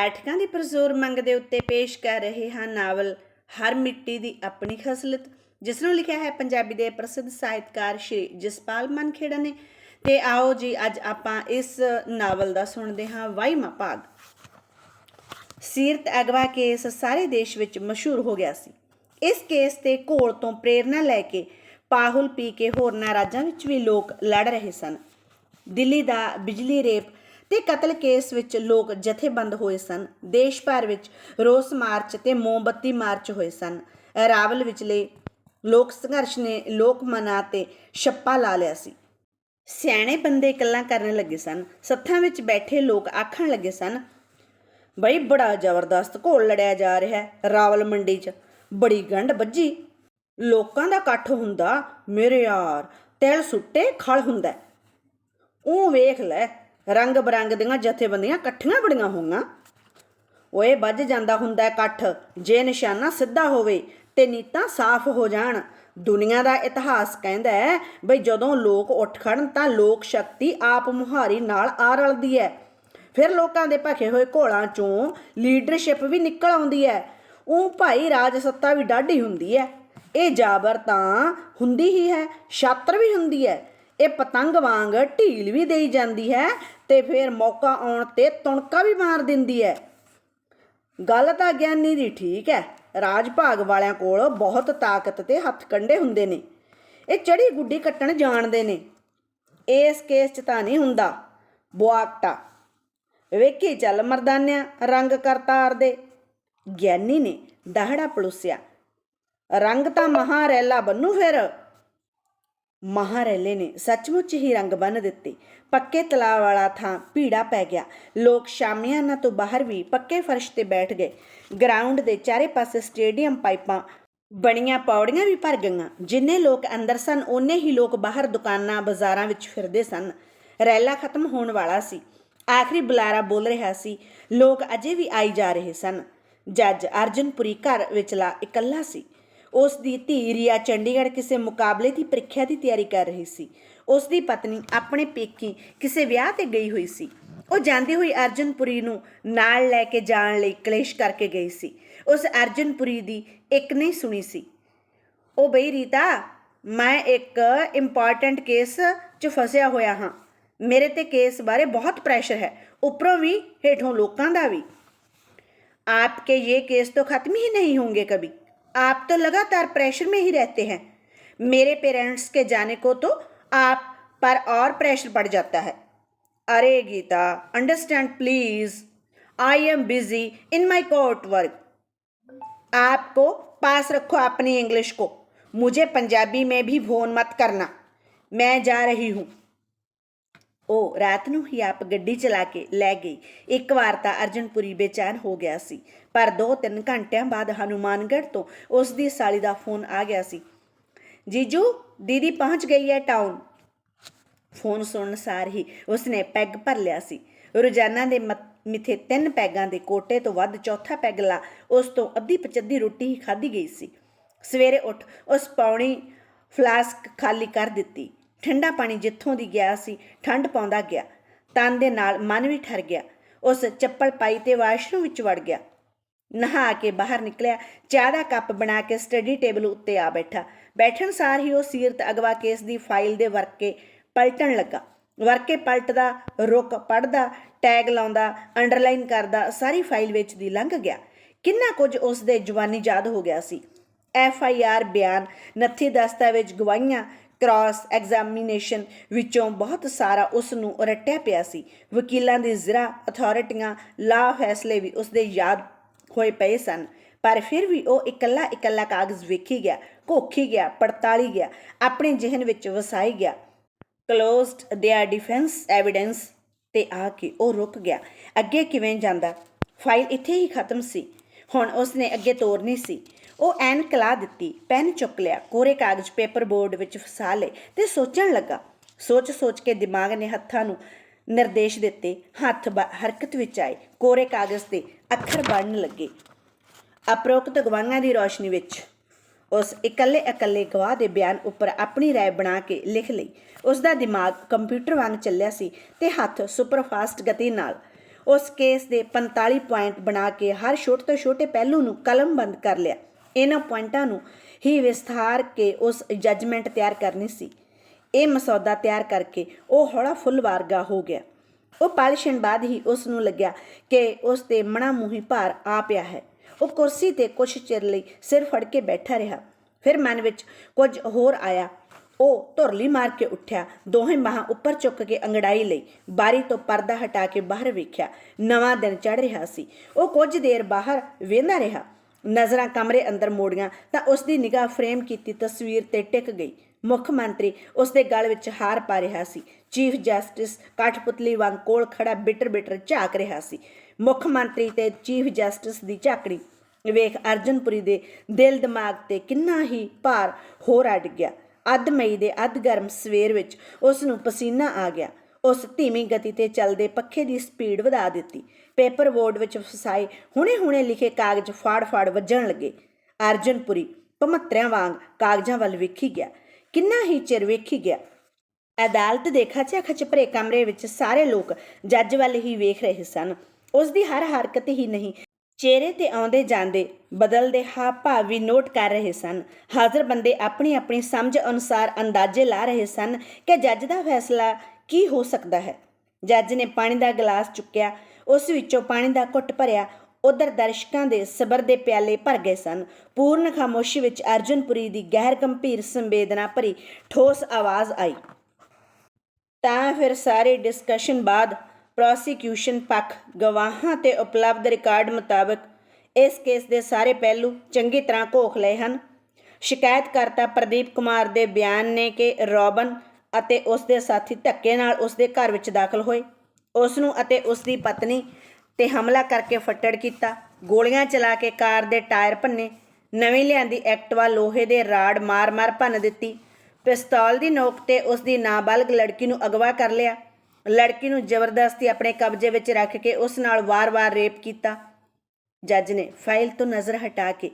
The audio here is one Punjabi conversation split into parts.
ਪਾਠਕਾਂ ਦੀ ਪ੍ਰਜ਼ੋਰ ਮੰਗ ਦੇ ਉੱਤੇ ਪੇਸ਼ ਕਰ ਰਹੇ ਹਾਂ ਨਾਵਲ ਹਰ ਮਿੱਟੀ ਦੀ ਆਪਣੀ ਖਸਲਤ, ਜਿਸ ਨੂੰ ਲਿਖਿਆ ਹੈ ਪੰਜਾਬੀ ਦੇ ਪ੍ਰਸਿੱਧ ਸਾਹਿਤਕਾਰ ਸ਼੍ਰੀ ਜਸਪਾਲ ਮਨਖੇੜਾ ਨੇ। ਤੇ ਆਓ ਜੀ, ਅੱਜ ਆਪਾਂ ਇਸ ਨਾਵਲ ਦਾ ਸੁਣਦੇ ਹਾਂ ਵਾਈਮਾ ਭਾਗ। ਸੀਰਤ ਅਗਵਾ ਕੇਸ ਸਾਰੇ ਦੇਸ਼ ਵਿੱਚ ਮਸ਼ਹੂਰ ਹੋ ਗਿਆ ਸੀ। ਇਸ ਕੇਸ ਤੇ ਘੋਲ ਤੋਂ ਪ੍ਰੇਰਣਾ ਲੈ ਕੇ ਪਾਹੁਲ ਪੀ ਕੇ ਹੋਰਨਾਂ ਰਾਜਾਂ ਵਿੱਚ ਵੀ ਲੋਕ ਲੜ ਰਹੇ ਸਨ। ਦਿੱਲੀ ਦਾ ਬਿਜਲੀ ਰੇਪ ਤੇ ਕਤਲ ਕੇਸ ਵਿੱਚ ਲੋਕ ਜਥੇਬੰਦ ਹੋਏ ਸਨ। ਦੇਸ਼ ਭਰ ਵਿੱਚ ਰੋਸ ਮਾਰਚ ਤੇ ਮੋਮਬੱਤੀ ਮਾਰਚ ਹੋਏ ਸਨ। ਰਾਵਲ ਵਿਚਲੇ ਲੋਕ ਸੰਘਰਸ਼ ਨੇ ਲੋਕ ਮਨਾਂ ਤੇ ਛੱਪਾ ਲਾ ਲਿਆ ਸੀ। ਸਿਆਣੇ ਬੰਦੇ ਗੱਲਾਂ ਕਰਨ ਲੱਗੇ ਸਨ। ਸੱਥਾਂ ਵਿੱਚ ਬੈਠੇ ਲੋਕ ਆਖਣ ਲੱਗੇ ਸਨ, ਬਈ ਬੜਾ ਜ਼ਬਰਦਸਤ ਘੋਲ ਲੜਿਆ ਜਾ ਰਿਹਾ ਹੈ ਰਾਵਲ ਮੰਡੀ 'ਚ। ਬੜੀ ਗੰਢ ਵੱਜੀ। ਲੋਕਾਂ ਦਾ ਇਕੱਠ ਹੁੰਦਾ? ਮੇਰੇ ਯਾਰ, ਤਿਲ ਸੁੱਟੇ, ਖਲ ਹੁੰਦਾ ਉਹ ਵੇਖ ਲੈ ਰੰਗ ਬਰੰਗ ਦੀਆਂ ਜਥੇਬੰਦੀਆਂ ਇਕੱਠੀਆਂ ਬੜੀਆਂ ਹੋਈਆਂ। ਓਏ, ਵੱਜ ਜਾਂਦਾ ਹੁੰਦਾ ਇਕੱਠ। ਜੇ ਨਿਸ਼ਾਨਾ ਸਿੱਧਾ ਹੋਵੇ ਤੇ ਨੀਤਾਂ ਸਾਫ਼ ਹੋ ਜਾਣ। ਦੁਨੀਆ ਦਾ ਇਤਿਹਾਸ ਕਹਿੰਦਾ ਹੈ ਬਈ ਜਦੋਂ ਲੋਕ ਉੱਠ ਖੜਨ ਤਾਂ ਲੋਕ ਸ਼ਕਤੀ ਆਪ ਮੁਹਾਰੀ ਨਾਲ ਆ ਰਲਦੀ ਹੈ। ਫਿਰ ਲੋਕਾਂ ਦੇ ਭਖੇ ਹੋਏ ਘੋਲਾਂ ਚੋਂ ਲੀਡਰਸ਼ਿਪ ਵੀ ਨਿਕਲ ਆਉਂਦੀ ਹੈ। ਉਹ ਭਾਈ ਰਾਜ ਸੱਤਾ ਵੀ ਡਾਢੀ ਹੁੰਦੀ ਹੈ। ਇਹ ਜਾਬਰ ਤਾਂ ਹੁੰਦੀ ਹੀ ਹੈ, ਛਾਤਰ ਵੀ ਹੁੰਦੀ ਹੈ। ਇਹ ਪਤੰਗ ਵਾਂਗ ਢੀਲ ਵੀ ਦੇਈ ਜਾਂਦੀ ਹੈ। ਤੇ ਫਿਰ ਮੌਕਾ ਆਉਣ ਤੇ ਤੁਣਕਾ ਵੀ ਮਾਰ ਦਿੰਦੀ ਹੈ ਗੱਲ ਤਾਂ ਗਿਆਨੀ ਦੀ ਠੀਕ ਹੈ ਰਾਜ ਭਾਗ ਵਾਲਿਆਂ ਕੋਲ ਬਹੁਤ ਤਾਕਤ ਤੇ ਹੱਥ ਕੰਡੇ ਹੁੰਦੇ ਨੇ। ਇਹ ਚੜੀ ਗੁੱਡੀ ਕੱਟਣ ਜਾਣਦੇ ਨੇ। ਇਸ ਕੇਸ 'ਚ ਤਾਂ ਨਹੀਂ ਹੁੰਦਾ। ਬੁਆਕਟਾ। ਵੇਖੀ ਚੱਲ ਮਰਦਾਨਿਆ, ਰੰਗ ਕਰਤਾਰ ਦੇ। ਗਿਆਨੀ ਨੇ ਦਾਹੜਾ ਪਲੂਸਿਆ। ਰੰਗ ਤਾਂ ਮਹਾਰੈਲਾ ਬੰਨੂ ਫਿਰ। ਮਹਾਰੈਲੇ ਨੇ ਸੱਚਮੁੱਚ ਹੀ ਰੰਗ ਬੰਨ ਦਿੱਤੇ। ਪੱਕੇ ਤਲਾਅ ਵਾਲਾ ਥਾਂ ਭੀੜਾ ਪੈ ਗਿਆ। ਲੋਕ ਸ਼ਾਮਿਆਨਾ ਤੋਂ ਬਾਹਰ ਵੀ ਪੱਕੇ ਫਰਸ਼ ਤੇ ਬੈਠ ਗਏ। ਗਰਾਊਂਡ ਦੇ ਚਾਰੇ ਪਾਸੇ ਸਟੇਡੀਅਮ ਪਾਈਪਾਂ ਬਣੀਆਂ, ਪੌੜੀਆਂ ਵੀ ਭਰ ਗਈਆਂ, ਜਿੰਨੇ ਲੋਕ ਅੰਦਰ ਸਨ, ਓਨੇ ਹੀ ਲੋਕ ਬਾਹਰ ਦੁਕਾਨਾਂ, ਬਾਜ਼ਾਰਾਂ ਵਿੱਚ ਫਿਰਦੇ ਸਨ। ਰੈਲਾ ਖਤਮ ਹੋਣ ਵਾਲਾ ਸੀ। ਆਖਰੀ ਬੁਲਾਰਾ ਬੋਲ ਰਿਹਾ ਸੀ, ਲੋਕ ਅਜੇ ਵੀ ਆਈ ਜਾ ਰਹੇ ਸਨ। ਜੱਜ ਅਰਜਨਪੁਰੀ ਘਰ ਵਿਚਲਾ ਇਕੱਲਾ ਸੀ। ਉਸ ਦੀ ਧੀ ਰੀਆ ਚੰਡੀਗੜ੍ਹ ਕਿਸੇ ਮੁਕਾਬਲੇ ਦੀ ਪ੍ਰੀਖਿਆ ਦੀ ਤਿਆਰੀ ਕਰ ਰਹੀ ਸੀ। ਉਸ ਦੀ ਪਤਨੀ ਆਪਣੇ ਪੇਕੀ ਕਿਸੇ ਵਿਆਹ ਤੇ ਗਈ ਹੋਈ ਸੀ ਉਹ ਜਾਂਦੀ ਹੋਈ ਅਰਜਨਪੁਰੀ ਨੂੰ ਨਾਲ ਲੈ ਕੇ ਜਾਣ ਲਈ ਕਲੇਸ਼ ਕਰਕੇ ਗਈ ਸੀ ਉਸ ਅਰਜਨਪੁਰੀ ਦੀ ਇੱਕ ਨਹੀਂ ਸੁਣੀ ਸੀ ਉਹ ਬਈ ਰੀਤਾ ਮੈਂ ਇੱਕ ਇੰਪੋਰਟੈਂਟ ਕੇਸ 'ਚ ਫਸਿਆ ਹੋਇਆ ਹਾਂ ਮੇਰੇ ਤੇ ਕੇਸ ਬਾਰੇ ਬਹੁਤ ਪ੍ਰੈਸ਼ਰ ਹੈ ਉੱਪਰੋਂ ਵੀ ਹੇਠੋਂ ਲੋਕਾਂ ਦਾ ਵੀ आपके ये केस तो खत्म ही नहीं होंगे कभी आप तो लगातार प्रेशर में ही रहते हैं मेरे पेरेंट्स के जाने को तो आप पर और प्रेशर पड़ जाता है अरे Geeta understand please I am busy in my court work आपको पास रखो अपनी इंग्लिश को मुझे पंजाबी में भी फोन मत करना मैं जा रही हूँ ਉਹ ਰਾਤ ਨੂੰ ਹੀ ਆਪ ਗੱਡੀ ਚਲਾ ਕੇ ਲੈ ਗਈ ਇੱਕ ਵਾਰ ਤਾਂ ਅਰਜਨਪੁਰੀ ਬੇਚੈਨ ਹੋ ਗਿਆ ਸੀ ਪਰ 2-3 ਘੰਟਿਆਂ ਬਾਅਦ ਹਨੂਮਾਨਗੜ੍ਹ ਤੋਂ ਉਸ ਦੀ ਸਾਲੀ ਦਾ ਫੋਨ ਆ ਗਿਆ ਸੀ ਜੀਜੂ ਦੀਦੀ ਪਹੁੰਚ ਗਈ ਹੈ ਟਾਊਨ ਫੋਨ ਸੁਣਨ ਸਾਰ ਹੀ ਉਸਨੇ ਪੈਗ ਭਰ ਲਿਆ ਸੀ। ਰੋਜ਼ਾਨਾ ਦੇ ਮਿੱਥੇ ਤਿੰਨ ਪੈਗਾਂ ਦੇ ਕੋਟੇ ਤੋਂ ਵੱਧ ਚੌਥਾ ਪੈਗ ਲਾ, ਉਸ ਤੋਂ ਅੱਧੀ ਪਚੱਧੀ ਰੋਟੀ ਹੀ ਖਾਧੀ ਗਈ ਸੀ। ਸਵੇਰੇ ਉੱਠ ਉਸ ਪੌਣੀ ਫਲਾਸਕ ਖਾਲੀ ਕਰ ਦਿੱਤੀ। ਠੰਡਾ ਪਾਣੀ ਜਿੱਥੋਂ ਦੀ ਗਿਆ ਸੀ ਠੰਡ ਪਾਉਂਦਾ ਗਿਆ। ਤਨ ਦੇ ਨਾਲ ਮਨ ਵੀ ਠਰ ਗਿਆ। ਉਸ ਚੱਪਲ ਪਾਈ ਤੇ ਵਾਸ਼ਰੂਮ ਵਿੱਚ ਵੜ ਗਿਆ। ਨਹਾ ਕੇ ਬਾਹਰ ਨਿਕਲਿਆ, ਚਾਹ ਦਾ ਕੱਪ ਬਣਾ ਕੇ ਸਟੱਡੀ ਟੇਬਲ ਉੱਤੇ ਆ ਬੈਠਾ। ਬੈਠਣ ਸਾਰ ਹੀ ਉਹ ਸੀਰਤ ਅਗਵਾ ਕੇਸ ਦੀ ਫਾਈਲ ਦੇ ਵਰਕੇ ਪਲਟਣ ਲੱਗਾ। ਵਰਕੇ ਪਲਟਦਾ, ਰੁਕ ਪੜਦਾ, ਟੈਗ ਲਾਉਂਦਾ, ਅੰਡਰਲਾਈਨ ਕਰਦਾ, ਸਾਰੀ ਫਾਈਲ ਵਿੱਚ ਦੀ ਲੰਘ ਗਿਆ। ਕਿੰਨਾ ਕੁਝ ਉਸ ਦੇ ਜਵਾਨੀ ਯਾਦ ਹੋ ਗਿਆ ਸੀ। ਐਫ ਆਈ ਆਰ ਬਿਆਨ, ਨੱਥੀ ਦਸਤਾਵੇਜ਼ ਗਵਾਹੀਆਂ, ਕ੍ਰਾਸ ਐਗਜ਼ਾਮੀਨੇਸ਼ਨ ਵਿੱਚੋਂ ਬਹੁਤ ਸਾਰਾ ਉਸ ਨੂੰ ਰਟਿਆ ਪਿਆ ਸੀ। ਵਕੀਲਾਂ ਦੀ ਜ਼ਿਰਾ, ਅਥਾਰਟੀਆਂ ਲਾ ਫੈਸਲੇ ਵੀ ਉਸ ਦੇ ਯਾਦ ਹੋਏ ਪਏ ਸਨ। ਪਰ ਫਿਰ ਵੀ ਉਹ ਇਕੱਲਾ ਇਕੱਲਾ ਕਾਗਜ਼ ਵੇਖੀ ਗਿਆ। ਘੋਖੀ ਗਿਆ ਪੜਤਾਲੀ ਗਿਆ ਆਪਣੇ ਜ਼ਿਹਨ ਵਿੱਚ ਵਸਾਈ ਗਿਆ ਕਲੋਜ਼ਡ देयर ਡਿਫੈਂਸ ਐਵੀਡੈਂਸ ਤੇ ਆ ਕੇ ਉਹ ਰੁਕ ਗਿਆ ਅੱਗੇ ਕਿਵੇਂ ਜਾਂਦਾ ਫਾਈਲ ਇੱਥੇ ਹੀ ਖਤਮ ਸੀ ਹੁਣ ਉਸਨੇ ਅੱਗੇ ਤੋਰਨੀ ਸੀ ਉਹ ਐਨਕ ਲਾ ਦਿੱਤੀ ਪੈਨ ਚੁੱਕ ਲਿਆ ਕੋਰੇ ਕਾਗਜ਼ ਪੇਪਰ ਬੋਰਡ ਵਿੱਚ ਫਸਾ ਲਏ ਤੇ ਸੋਚਣ ਲੱਗਾ ਸੋਚ-ਸੋਚ ਕੇ ਦਿਮਾਗ ਨੇ ਹੱਥਾਂ ਨੂੰ ਨਿਰਦੇਸ਼ ਦਿੱਤੇ ਹੱਥ ਬ- ਹਰਕਤ ਵਿੱਚ ਆਏ ਕੋਰੇ ਕਾਗਜ਼ ਤੇ ਅੱਖਰ ਬਣਨ ਲੱਗੇ ਅਪਰੋਕਤ ਗਵਾਹਾਂ ਦੀ ਰੋਸ਼ਨੀ ਵਿੱਚ ਉਸ ਇਕੱਲੇ ਇਕੱਲੇ ਗਵਾਹ ਦੇ ਬਿਆਨ ਉੱਪਰ ਆਪਣੀ ਰਾਏ ਬਣਾ ਕੇ ਲਿਖ ਲਈ। ਉਸ ਦਾ ਦਿਮਾਗ ਕੰਪਿਊਟਰ ਵਾਂਗ ਚੱਲਿਆ ਸੀ ਤੇ ਹੱਥ ਸੁਪਰਫਾਸਟ ਗਤੀ ਨਾਲ ਉਸ ਕੇਸ ਦੇ 45 ਪੁਆਇੰਟ ਬਣਾ ਕੇ ਹਰ ਛੋਟੇ ਤੋਂ ਛੋਟੇ ਪਹਿਲੂ ਨੂੰ ਕਲਮਬੰਦ ਕਰ ਲਿਆ। ਇਹਨਾਂ ਪੁਆਇੰਟਾਂ ਨੂੰ ਹੀ ਵਿਸਥਾਰ ਕੇ ਉਸ ਜੱਜਮੈਂਟ ਤਿਆਰ ਕਰਨੀ ਸੀ। ਇਹ ਮਸੌਦਾ ਤਿਆਰ ਕਰਕੇ ਉਹ ਹੌਲਾ ਫੁੱਲ ਵਾਰਗਾ ਹੋ ਗਿਆ। ਉਹ ਪਾਲਿਸ਼ਣ ਬਾਅਦ ਹੀ ਉਸ ਨੂੰ ਲੱਗਿਆ ਕਿ ਉਸ ਤੇ ਮਣਾ ਮੂੰਹੀ ਭਾਰ ਆ ਪਿਆ ਹੈ। ਉਹ ਕੁਰਸੀ ਤੇ ਕੁਝ ਚਿਰ ਲਈ ਸਿਰ ਫੜ ਕੇ ਬੈਠਾ ਰਿਹਾ। ਫਿਰ ਮਨ ਵਿੱਚ ਕੁਝ ਹੋਰ ਆਇਆ। ਉਹ ਧੁਰਲੀ ਮਾਰ ਕੇ ਉੱਠਿਆ। ਦੋਹੇ ਬਾਹਾਂ ਉੱਪਰ ਚੁੱਕ ਕੇ ਅੰਗੜਾਈ ਲਈ ਬਾਰੀ ਤੋਂ ਪਰਦਾ ਹਟਾ ਕੇ ਬਾਹਰ ਵੇਖਿਆ। ਨਵਾਂ ਦਿਨ ਚੜ ਰਿਹਾ ਸੀ। ਉਹ ਕੁਝ ਦੇਰ ਬਾਹਰ ਵੇਂਦਾ ਰਿਹਾ। ਨਜ਼ਰਾਂ ਕਮਰੇ ਅੰਦਰ ਮੋੜੀਆਂ ਤਾਂ ਉਸ ਦੀ ਨਿਗਾਹ ਫਰੇਮ ਕੀਤੀ ਤਸਵੀਰ ਤੇ ਟਿਕ ਗਈ। ਮੁੱਖ ਮੰਤਰੀ ਉਸ ਦੇ ਗਲ ਵਿੱਚ ਹਾਰ ਪਾ ਰਿਹਾ ਸੀ। ਚੀਫ ਜਸਟਿਸ ਕਾਠਪੁਤਲੀ ਵਾਂਗ ਕੋਲ ਖੜਾ ਬਿਟਰ ਬਿਟਰ ਝਾਕ ਰਿਹਾ ਸੀ। ਮੁੱਖ ਮੰਤਰੀ ਤੇ ਚੀਫ ਜਸਟਿਸ ਦੀ ਝਾਕੜੀ। ਵੇਖ ਅਰਜਨਪੁਰੀ ਦੇ ਦਿਲ ਦਿਮਾਗ ਤੇ ਕਿੰਨਾ ਹੀ ਭਾਰ ਹੋਰ ਅੜ ਗਿਆ। ਅੱਧ ਮਈ ਦੇ ਅੱਧ ਗਰਮ ਸਵੇਰ ਵਿੱਚ ਉਸ ਨੂੰ ਪਸੀਨਾ ਆ ਗਿਆ। ਉਸ ਧੀਮੀ ਗਤੀ ਤੇ ਚੱਲਦੇ ਪੱਖੇ ਦੀ ਸਪੀਡ ਵਧਾ ਦਿੱਤੀ। ਪੇਪਰ ਬੋਰਡ ਵਿੱਚ ਫਸਾਏ ਹੁਣੇ-ਹੁਣੇ ਲਿਖੇ ਕਾਗਜ਼ ਫਾੜ-ਫਾੜ ਵੱਜਣ ਲੱਗੇ। ਅਰਜਨਪੁਰੀ ਭਮੱਤਰਿਆਂ ਵਾਂਗ ਕਾਗਜ਼ਾਂ ਵੱਲ ਵੇਖੀ ਗਿਆ। ਕਿੰਨਾ ਹੀ ਚਿਰ ਵੇਖੀ ਗਿਆ। ਅਦਾਲਤ ਦੇ ਖਚਾ ਖਚ ਭਰੇ ਕਮਰੇ ਵਿੱਚ ਸਾਰੇ ਲੋਕ ਜੱਜ ਵੱਲ ਹੀ ਵੇਖ ਰਹੇ ਸਨ। ਉਸ ਦੀ ਹਰ ਹਰਕਤ ਹੀ ਨਹੀਂ। ਚਿਹਰੇ ਤੇ ਆਉਂਦੇ ਜਾਂਦੇ, ਬਦਲਦੇ ਹਾਵ ਭਾਵ ਵੀ ਨੋਟ ਕਰ ਰਹੇ ਸਨ। ਹਾਜ਼ਰ ਬੰਦੇ ਆਪਣੀ ਆਪਣੀ ਸਮਝ ਅਨੁਸਾਰ ਅੰਦਾਜ਼ੇ ਲਾ ਰਹੇ ਸਨ ਕਿ ਜੱਜ ਦਾ ਫੈਸਲਾ ਕੀ ਹੋ ਸਕਦਾ ਹੈ। ਜੱਜ ਨੇ ਪਾਣੀ ਦਾ ਗਲਾਸ ਚੁੱਕਿਆ, ਉਸ ਵਿੱਚੋਂ ਪਾਣੀ ਦਾ ਘੁੱਟ ਭਰਿਆ, ਉਧਰ ਦਰਸ਼ਕਾਂ ਦੇ ਸਬਰ ਦੇ ਪਿਆਲੇ ਭਰ ਗਏ ਸਨ। ਪੂਰਨ ਖਾਮੋਸ਼ੀ ਵਿੱਚ ਅਰਜਨਪੁਰੀ ਦੀ ਗਹਿਰ ਗੰਭੀਰ ਸੰਵੇਦਨਾ ਭਰੀ ਠੋਸ ਆਵਾਜ਼ ਆਈ। ਤਾਂ ਫਿਰ ਸਾਰੇ ਡਿਸਕਸ਼ਨ ਬਾਅਦ ਪ੍ਰੋਸੀਕਿਊਸ਼ਨ ਪੱਖ, ਗਵਾਹਾਂ ਤੇ ਉਪਲਬਧ ਰਿਕਾਰਡ ਮੁਤਾਬਕ ਇਸ ਕੇਸ ਦੇ ਸਾਰੇ ਪਹਿਲੂ ਚੰਗੀ ਤਰ੍ਹਾਂ ਘੋਖ ਲਏ ਹਨ। ਸ਼ਿਕਾਇਤਕਰਤਾ ਪ੍ਰਦੀਪ ਕੁਮਾਰ ਦੇ ਬਿਆਨ ਨੇ ਕਿ ਰੋਬਨ ਅਤੇ ਉਸ ਦੇ ਸਾਥੀ ਧੱਕੇ ਨਾਲ ਉਸ ਦੇ ਘਰ ਵਿੱਚ ਦਾਖਲ ਹੋਏ। ਉਸ ਨੂੰ ਅਤੇ ਉਸ ਦੀ ਪਤਨੀ ਤੇ ਹਮਲਾ ਕਰਕੇ ਫੱਟੜ ਕੀਤਾ। ਗੋਲੀਆਂ ਚਲਾ ਕੇ ਕਾਰ ਦੇ ਟਾਇਰ ਭੰਨੇ, ਨਵੀਂ ਲਿਆਂਦੀ ਐਕਟਿਵਾ ਲੋਹੇ ਦੇ ਰਾੜ ਮਾਰ-ਮਾਰ ਭੰਨ ਦਿੱਤੀ। ਪਿਸਤੌਲ ਦੀ ਨੋਕ ਤੇ ਉਸ ਦੀ ਨਾਬਾਲਗ ਲੜਕੀ ਨੂੰ ਅਗਵਾ ਕਰ ਲਿਆ। ਲੜਕੀ ਨੂੰ ਜ਼ਬਰਦਸਤੀ ਆਪਣੇ ਕਬਜ਼ੇ ਵਿੱਚ ਰੱਖ ਕੇ ਉਸ ਨਾਲ ਵਾਰ-ਵਾਰ ਰੇਪ ਕੀਤਾ। ਜੱਜ ਨੇ ਫਾਈਲ ਤੋਂ ਨਜ਼ਰ ਹਟਾ ਕੇ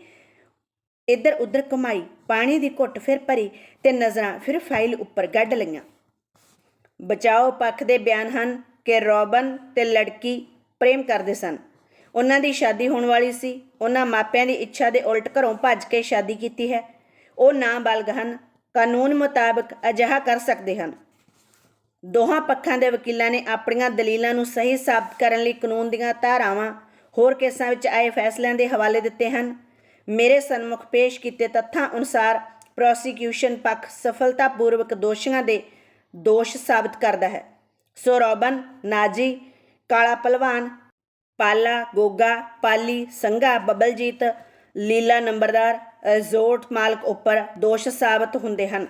ਇੱਧਰ ਉੱਧਰ ਘੁਮਾਈ, ਪਾਣੀ ਦੀ ਘੁੱਟ ਫਿਰ ਭਰੀ ਤੇ ਨਜ਼ਰਾਂ ਫਿਰ ਫਾਈਲ ਉੱਪਰ ਗੱਡ ਲਈਆਂ। ਬਚਾਓ ਪੱਖ ਦੇ ਬਿਆਨ ਹਨ ਕਿ ਰੋਬਨ ਤੇ ਲੜਕੀ ਪ੍ਰੇਮ ਕਰਦੇ ਸਨ। ਉਹਨਾਂ ਦੀ ਸ਼ਾਦੀ ਹੋਣ ਵਾਲੀ ਸੀ। ਉਹਨਾਂ ਮਾਪਿਆਂ ਦੀ ਇੱਛਾ ਦੇ ਉਲਟ ਘਰੋਂ ਭੱਜ ਕੇ ਸ਼ਾਦੀ ਕੀਤੀ ਹੈ। ਉਹ ਨਾਬਾਲਗ ਹਨ। ਕਾਨੂੰਨ ਮੁਤਾਬਕ ਅਜਿਹਾ ਕਰ ਸਕਦੇ ਹਨ। ਦੋਹਾਂ ਪੱਖਾਂ ਦੇ ਵਕੀਲਾਂ ਨੇ ਆਪਣੀਆਂ ਦਲੀਲਾਂ ਨੂੰ ਸਹੀ ਸਾਬਤ ਕਰਨ ਲਈ ਕਾਨੂੰਨ ਦੀਆਂ ਧਾਰਾਵਾਂ ਹੋਰ ਕੇਸਾਂ ਵਿੱਚ ਆਏ ਫੈਸਲਿਆਂ ਦੇ ਹਵਾਲੇ ਦਿੱਤੇ ਹਨ। ਮੇਰੇ ਸਨਮੁਖ ਪੇਸ਼ ਕੀਤੇ ਤੱਥਾਂ ਅਨੁਸਾਰ ਪ੍ਰੋਸੀਕਿਊਸ਼ਨ ਪੱਖ ਸਫਲਤਾਪੂਰਵਕ ਦੋਸ਼ੀਆਂ ਦੇ ਦੋਸ਼ ਸਾਬਤ ਕਰਦਾ ਹੈ। ਸੋ ਰੋਬਨ, ਨਾਜੀ, ਕਾਲਾ ਪਹਿਲਵਾਨ ਪਾਲਾ, ਗੋਗਾ, ਪਾਲੀ, ਸੰਘਾ, ਬਬਲਜੀਤ, ਲੀਲਾ ਨੰਬਰਦਾਰ, ਰਿਜ਼ੋਰਟ ਮਾਲਕ ਉੱਪਰ ਦੋਸ਼ ਸਾਬਤ ਹੁੰਦੇ ਹਨ।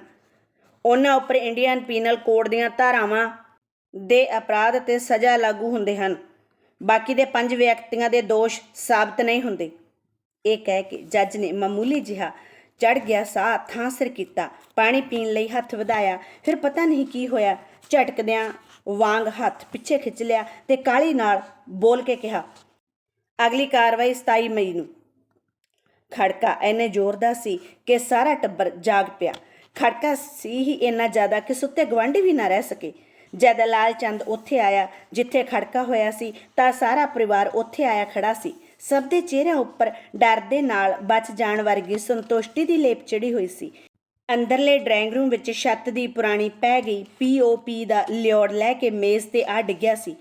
ਉਹਨਾਂ ਉੱਪਰ ਇੰਡੀਅਨ ਪੀਨਲ ਕੋਡ ਦੀਆਂ ਧਾਰਾਵਾਂ ਦੇ ਅਪਰਾਧ ਤੇ ਸਜ਼ਾ ਲਾਗੂ ਹੁੰਦੇ ਹਨ। ਬਾਕੀ ਦੇ ਪੰਜ ਵਿਅਕਤੀਆਂ ਦੇ ਦੋਸ਼ ਸਾਬਤ ਨਹੀਂ ਹੁੰਦੇ। ਇਹ ਕਹਿ ਕੇ ਜੱਜ ਨੇ ਮਾਮੂਲੀ ਜਿਹਾ ਚੜ ਗਿਆ ਸਾਹ ਥਾਂ ਸਿਰ ਕੀਤਾ, ਪਾਣੀ ਪੀਣ ਲਈ ਹੱਥ ਵਧਾਇਆ। ਫਿਰ ਪਤਾ ਨਹੀਂ ਕੀ ਹੋਇਆ, ਝਟਕਦਿਆਂ ਵਾਂਗ ਹੱਥ ਪਿੱਛੇ ਖਿੱਚ ਲਿਆ ਤੇ ਕਾਲੀ ਨਾਲ ਬੋਲ ਕੇ ਕਿਹਾ, ਅਗਲੀ ਕਾਰਵਾਈ 27 ਮਈ ਨੂੰ। ਖੜਕਾ ਐਨੇ ਜ਼ੋਰਦਾਰ ਸੀ ਕਿ ਸਾਰਾ ਟੱਬਰ ਜਾਗ ਪਿਆ। ਖੜਕਾ ਸੀ ਹੀ ਇੰਨਾ ਜ਼ਿਆਦਾ ਕਿ ਸੁੱਤੇ ਗਵਾਂਢੀ ਵੀ ਨਾ ਰਹਿ ਸਕੇ। ਜਦ ਲਾਲ ਚੰਦ ਉੱਥੇ ਆਇਆ, ਜਿੱਥੇ ਖੜਕਾ ਹੋਇਆ ਸੀ, ਤਾਂ ਸਾਰਾ ਪਰਿਵਾਰ ਉੱਥੇ ਆਇਆ ਖੜਾ ਸੀ। ਸਭ ਦੇ ਚਿਹਰਿਆਂ ਉੱਪਰ ਡਰ ਦੇ ਨਾਲ ਬਚ ਜਾਣ ਵਰਗੀ ਸੰਤੁਸ਼ਟੀ ਦੀ ਲੇਪ ਚੜੀ ਹੋਈ ਸੀ। ਅੰਦਰਲੇ ਡਰਾਇੰਗ ਰੂਮ ਵਿੱਚ ਛੱਤ ਦੀ ਪੁਰਾਣੀ ਪੈ ਗਈ ਪੀਓਪੀ ਦਾ ਲਿਓੜ ਲੈ ਕੇ ਮੇਜ਼ ਤੇ ਆ ਡਿੱਗਿਆ ਸੀ।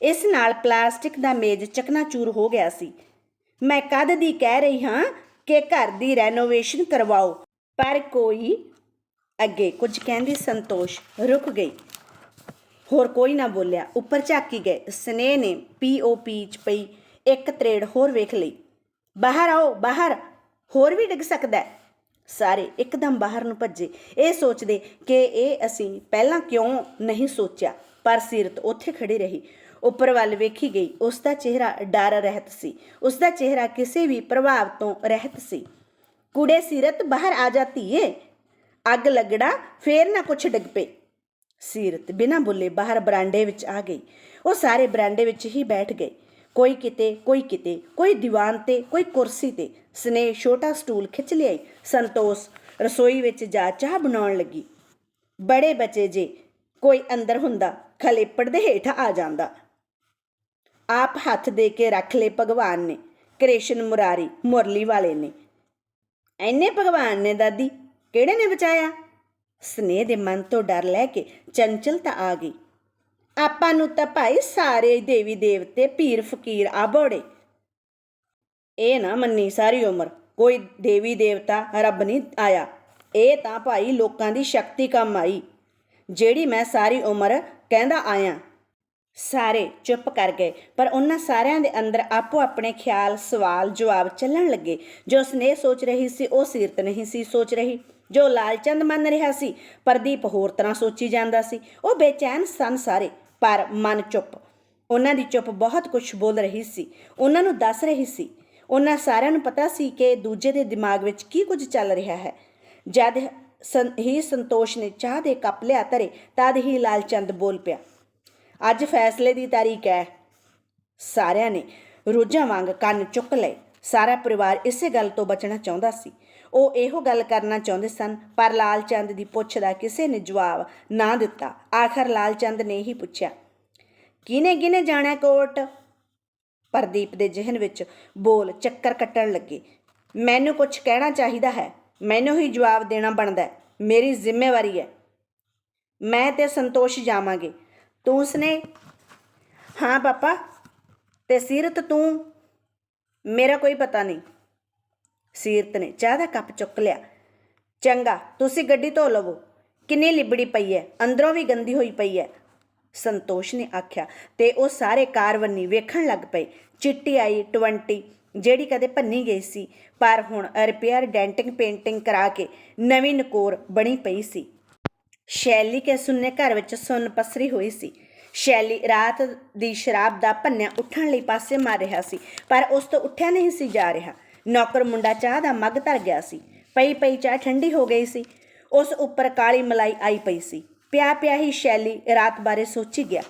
ਇਸ ਨਾਲ ਪਲਾਸਟਿਕ ਦਾ ਮੇਜ਼ ਚਕਨਾਚੂਰ ਹੋ ਗਿਆ ਸੀ। ਮੈਂ ਕਦ ਦੀ ਕਹਿ ਰਹੀ ਹਾਂ ਕਿ ਘਰ ਦੀ ਰੈਨੋਵੇਸ਼ਨ ਕਰਵਾਓ, ਪਰ ਕੋਈ ਅੱਗੇ ਕੁਝ ਕਹਿੰਦੀ ਸੰਤੋਸ਼ ਰੁਕ ਗਈ। ਹੋਰ ਕੋਈ ਨਾ ਬੋਲਿਆ। ਉੱਪਰ ਝਾਕੀ ਗਏ। ਸਨੇਹ ਨੇ ਪੀਓਪੀ ਚ ਪਈ ਇੱਕ ਤਰੇੜ ਹੋਰ ਵੇਖ ਲਈ। ਬਾਹਰ ਆਓ, ਬਾਹਰ। ਹੋਰ ਵੀ ਡਿੱਗ ਸਕਦਾ ਹੈ। ਸਾਰੇ ਇੱਕਦਮ ਬਾਹਰ ਨੂੰ ਭੱਜੇ। ਇਹ ਸੋਚਦੇ ਕਿ ਇਹ ਅਸੀਂ ਪਹਿਲਾਂ ਕਿਉਂ ਨਹੀਂ ਸੋਚਿਆ? ਪਰ ਸੀਰਤ ਉੱਥੇ ਖੜੀ ਰਹੀ। ਉੱਪਰ ਵੱਲ ਵੇਖੀ ਗਈ। ਉਸ ਦਾ ਚਿਹਰਾ ਡਰ ਰਹਿਤ ਸੀ। ਉਸ ਦਾ ਚਿਹਰਾ ਕਿਸੇ ਵੀ ਪ੍ਰਭਾਵ ਤੋਂ ਰਹਿਤ ਸੀ। ਕੁੜੇ ਸੀਰਤ, ਬਾਹਰ ਆ ਜਾਤੀ ਏ ਅੱਗ ਲੱਗੜਾ ਫੇਰ ਨਾ ਕੁਛ ਡਿੱਗ ਪਏ। ਸੀਰਤ ਬਿਨਾਂ ਬੁੱਲੇ ਬਾਹਰ ਬਰਾਂਡੇ ਵਿੱਚ ਆ ਗਈ। ਉਹ ਸਾਰੇ ਬਰਾਂਡੇ ਵਿੱਚ ਹੀ ਬੈਠ ਗਏ। ਕੋਈ ਕਿਤੇ ਕੋਈ ਕਿਤੇ, ਕੋਈ ਦੀਵਾਨ ਤੇ, ਕੋਈ ਕੁਰਸੀ ਤੇ ਸਨੇਹ ਛੋਟਾ ਸਟੂਲ ਖਿੱਚ ਲਿਆਈ। ਸੰਤੋਸ਼ ਰਸੋਈ ਵਿੱਚ ਜਾ ਚਾਹ ਬਣਾਉਣ ਲੱਗੀ। ਬੜੇ ਬੱਚੇ ਜੇ, ਕੋਈ ਅੰਦਰ ਹੁੰਦਾ ਖਲੇਪੜ ਦੇ ਹੇਠ ਆ ਜਾਂਦਾ। ਆਪ ਹੱਥ ਦੇ ਕੇ ਰੱਖ ਲਏ ਭਗਵਾਨ ਨੇ। ਕ੍ਰਿਸ਼ਨ ਮੁਰਾਰੀ ਮੁਰਲੀ ਵਾਲੇ ਨੇ। ਐਨੇ ਭਗਵਾਨ ਨੇ ਦਾਦੀ। ਕਿਹੜੇ ਨੇ ਬਚਾਇਆ? ਸਨੇਹ ਦੇ ਮਨ ਤੋਂ ਡਰ ਲੈ ਕੇ ਚੰਚਲਤਾ ਆ ਗਈ। ਆਪਾਂ ਨੂੰ ਤਾਂ ਭਾਈ ਸਾਰੇ ਦੇਵੀ ਦੇਵਤੇ ਪੀਰ ਫਕੀਰ ਆ ਬੋੜੇ। ਇਹ ਨਾ ਮੰਨੀ ਸਾਰੀ ਉਮਰ, ਕੋਈ ਦੇਵੀ ਦੇਵਤਾ ਰੱਬ ਨਹੀਂ ਆਇਆ। ਇਹ ਤਾਂ ਭਾਈ ਲੋਕਾਂ ਦੀ ਸ਼ਕਤੀ ਕੰਮ ਆਈ, ਜਿਹੜੀ ਮੈਂ ਸਾਰੀ ਉਮਰ ਕਹਿੰਦਾ ਆਇਆ। ਸਾਰੇ ਚੁੱਪ ਕਰ ਗਏ, ਪਰ ਉਹਨਾਂ ਸਾਰਿਆਂ ਦੇ ਅੰਦਰ ਆਪੋ ਆਪਣੇ ਖਿਆਲ, ਸਵਾਲ, ਜਵਾਬ ਚੱਲਣ ਲੱਗੇ। ਜੋ ਸਨੇਹ ਸੋਚ ਰਹੀ ਸੀ, ਉਹ ਸੀਰਤ ਨਹੀਂ ਸੀ ਸੋਚ ਰਹੀ। ਜੋ ਲਾਲਚੰਦ ਮੰਨ ਰਿਹਾ ਸੀ, ਪ੍ਰਦੀਪ ਹੋਰ ਤਰ੍ਹਾਂ ਸੋਚੀ ਜਾਂਦਾ ਸੀ। ਉਹ ਬੇਚੈਨ ਸਨ ਸਾਰੇ, ਪਰ ਮਨ ਚੁੱਪ। ਉਹਨਾਂ ਦੀ ਚੁੱਪ ਬਹੁਤ ਕੁਝ ਬੋਲ ਰਹੀ ਸੀ। ਉਹਨਾਂ ਨੂੰ ਦੱਸ ਰਹੀ ਸੀ। ਉਹਨਾਂ ਸਾਰਿਆਂ ਨੂੰ ਪਤਾ ਸੀ ਕਿ ਦੂਜੇ ਦੇ ਦਿਮਾਗ ਵਿੱਚ ਕੀ ਕੁਝ ਚੱਲ ਰਿਹਾ ਹੈ। ਜਦ ਸੰ- ਹੀ ਸੰਤੋਸ਼ ਨੇ ਚਾਹ ਦੇ ਕੱਪ ਲਿਆ ਧਰੇ, ਤਦ ਹੀ ਲਾਲਚੰਦ ਬੋਲ ਪਿਆ, ਅੱਜ ਫੈਸਲੇ ਦੀ ਤਾਰੀਖ ਹੈ। ਸਾਰਿਆਂ ਨੇ ਰੋਜ਼ਾਂ ਵਾਂਗ ਕੰਨ ਚੁੱਕ ਲਏ। ਸਾਰਾ ਪਰਿਵਾਰ ਇਸੇ ਗੱਲ ਤੋਂ ਬਚਣਾ ਚਾਹੁੰਦਾ ਸੀ। ਉਹ ਇਹੋ ਗੱਲ ਕਰਨਾ ਚਾਹੁੰਦੇ ਸਨ, ਪਰ ਲਾਲਚੰਦ ਦੀ ਪੁੱਛ ਦਾ ਕਿਸੇ ਨੇ ਜਵਾਬ ਨਾ ਦਿੱਤਾ। ਆਖਰ ਲਾਲਚੰਦ ਨੇ ਹੀ ਪੁੱਛਿਆ ਕਿਨੇ ਕਿਨੇ ਜਾਣਾ ਕੋਟ ਪ੍ਰਦੀਪ ਦੇ ਜ਼ਿਹਨ ਵਿੱਚ ਬੋਲ ਚੱਕਰ ਕੱਟਣ ਲੱਗੇ, ਮੈਨੂੰ ਕੁਝ ਕਹਿਣਾ ਚਾਹੀਦਾ ਹੈ, ਮੈਨੂੰ ਹੀ ਜਵਾਬ ਦੇਣਾ ਬਣਦਾ ਹੈ, ਮੇਰੀ ਜ਼ਿੰਮੇਵਾਰੀ ਹੈ। ਮੈਂ ਤੇ ਸੰਤੋਸ਼ ਜਾਵਾਂਗੇ। ਤੂੰ ਉਸਨੇ ਹਾਂ ਪਾਪਾ, ਤੇ ਸਿਰਤ ਤੂੰ? ਮੇਰਾ ਕੋਈ ਪਤਾ ਨਹੀਂ। ਸੀਰਤ ਨੇ ਚਾਹ ਦਾ ਕੱਪ ਚੁੱਕ ਲਿਆ। ਚੰਗਾ, ਤੁਸੀਂ ਗੱਡੀ ਧੋ ਲਵੋ। ਕਿੰਨੀ ਲਿਬੜੀ ਪਈ ਹੈ ਅੰਦਰੋਂ ਵੀ ਗੰਦੀ ਹੋਈ ਪਈ ਹੈ ਸੰਤੋਸ਼ ਨੇ ਆਖਿਆ, ਤੇ ਉਹ ਸਾਰੇ ਕਾਰਵੰਨੀ ਵੇਖਣ ਲੱਗ ਪਏ। ਚਿੱਟੀ ਆਈ 20 ਜਿਹੜੀ ਕਦੇ ਭੰਨੀ ਗਈ ਸੀ, ਪਰ ਹੁਣ ਰਿਪੇਅਰ ਡੈਂਟਿੰਗ ਪੇਂਟਿੰਗ ਕਰਾ ਕੇ ਨਵੀਂ ਨਕੋਰ ਬਣੀ ਪਈ ਸੀ। ਸ਼ੈਲੀ ਕੇ ਸੁੰਨੇ ਘਰ ਵਿੱਚ ਸੁੰਨ ਪਸਰੀ ਹੋਈ ਸੀ। ਸ਼ੈਲੀ ਰਾਤ ਦੀ ਸ਼ਰਾਬ ਦਾ ਭੰਨਿਆ ਉੱਠਣ ਲਈ ਪਾਸੇ ਮਾਰ ਰਿਹਾ ਸੀ, ਪਰ ਉਸ ਤੋਂ ਉੱਠਿਆ ਨਹੀਂ ਸੀ ਜਾ ਰਿਹਾ। ਨੌਕਰ ਮੁੰਡਾ ਚਾਹ ਦਾ ਮੱਗ ਧਰ ਗਿਆ ਸੀ। ਪਈ ਪਈ ਚਾਹ ਠੰਡੀ ਹੋ ਗਈ ਸੀ। ਉਸ ਉੱਪਰ ਕਾਲੀ ਮਲਾਈ ਆਈ ਪਈ ਸੀ। ਪਿਆ ਪਿਆ ਹੀ ਸ਼ੈਲੀ ਰਾਤ ਬਾਰੇ ਸੋਚੀ ਗਿਆ।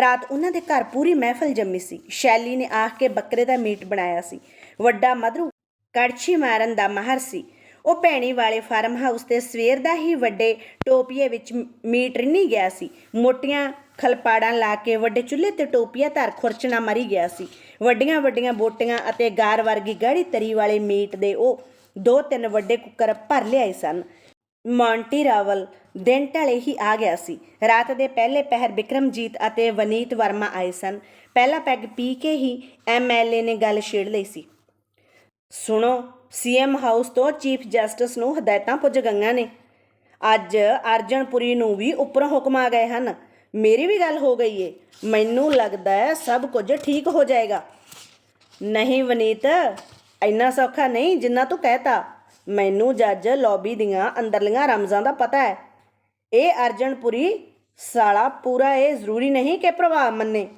ਰਾਤ ਉਹਨਾਂ ਦੇ ਘਰ ਪੂਰੀ ਮਹਿਫਲ ਜੰਮੀ ਸੀ। ਸ਼ੈਲੀ ਨੇ ਆਖ ਕੇ ਬੱਕਰੇ ਦਾ ਮੀਟ ਬਣਾਇਆ ਸੀ। ਵੱਡਾ ਮਧਰੂ ਕੜਛੀ ਮਾਰਨ ਦਾ ਮਾਹਰ ਸੀ। ਉਹ ਭੈਣੀ ਵਾਲੇ ਫਾਰਮ ਹਾਊਸ ਤੇ ਸਵੇਰ ਦਾ ਹੀ ਵੱਡੇ ਟੋਪੀਏ ਵਿੱਚ ਮੀਟ ਰਿੰਨੀ ਗਿਆ ਸੀ। ਮੋਟੀਆਂ ਖਲਪਾੜਾਂ ਲਾ ਕੇ ਵੱਡੇ ਚੁੱਲ੍ਹੇ ਤੇ ਟੋਪੀਆਂ ਧਰ ਖੁਰਚਣਾ ਮਰੀ ਗਿਆ ਸੀ। ਵੱਡੀਆਂ ਵੱਡੀਆਂ ਬੋਟੀਆਂ ਅਤੇ ਗਾਰ ਵਰਗੀ ਗਾੜੀ ਤਰੀ ਵਾਲੇ ਮੀਟ ਦੇ ਉਹ ਦੋ ਤਿੰਨ ਵੱਡੇ ਕੁੱਕਰ ਭਰ ਲਿਆਏ ਸਨ। ਮੌਂਟੀ ਰਾਵਲ ਦਿਨ ਢਲੇ ਹੀ ਆ ਗਿਆ ਸੀ। ਰਾਤ ਦੇ ਪਹਿਲੇ ਪਹਿਰ ਬਿਕਰਮਜੀਤ ਅਤੇ ਵਨੀਤ ਵਰਮਾ ਆਏ ਸਨ। ਪਹਿਲਾ ਪੈਗ ਪੀ ਕੇ ਹੀ ਐਮਐਲਏ ਨੇ ਗੱਲ ਛੇੜ ਲਈ ਸੀ। ਸੁਣੋ ਸੀਐਮ ਹਾਊਸ ਤੋਂ ਚੀਫ ਜਸਟਿਸ ਨੂੰ ਹਦਾਇਤਾਂ ਪੁੱਜ ਗਈਆਂ ਨੇ। ਅੱਜ ਅਰਜਨਪੁਰੀ ਨੂੰ ਵੀ ਉੱਪਰੋਂ ਹੁਕਮ ਆ ਗਏ ਹਨ। ਮੇਰੀ ਵੀ ਗੱਲ ਹੋ ਗਈ ਏ। ਮੈਨੂੰ ਲੱਗਦਾ ਹੈ ਸਭ ਕੁਝ ਠੀਕ ਹੋ ਜਾਏਗਾ। ਨਹੀਂ ਵਨੀਤ, ਇੰਨਾ ਸੌਖਾ ਨਹੀਂ ਜਿੰਨਾ ਤੂੰ ਕਹਿਤਾ। ਮੈਨੂੰ ਜੱਜ ਲੌਬੀ ਦੀਆਂ ਅੰਦਰਲੀਆਂ ਰਮਜ਼ਾਂ ਦਾ ਪਤਾ ਹੈ। ਇਹ ਅਰਜਨਪੁਰੀ ਸਾਲਾ ਪੂਰਾ ਇਹ ਜ਼ਰੂਰੀ ਨਹੀਂ ਕਿ ਪ੍ਰਭਾਵ ਮੰਨੇ।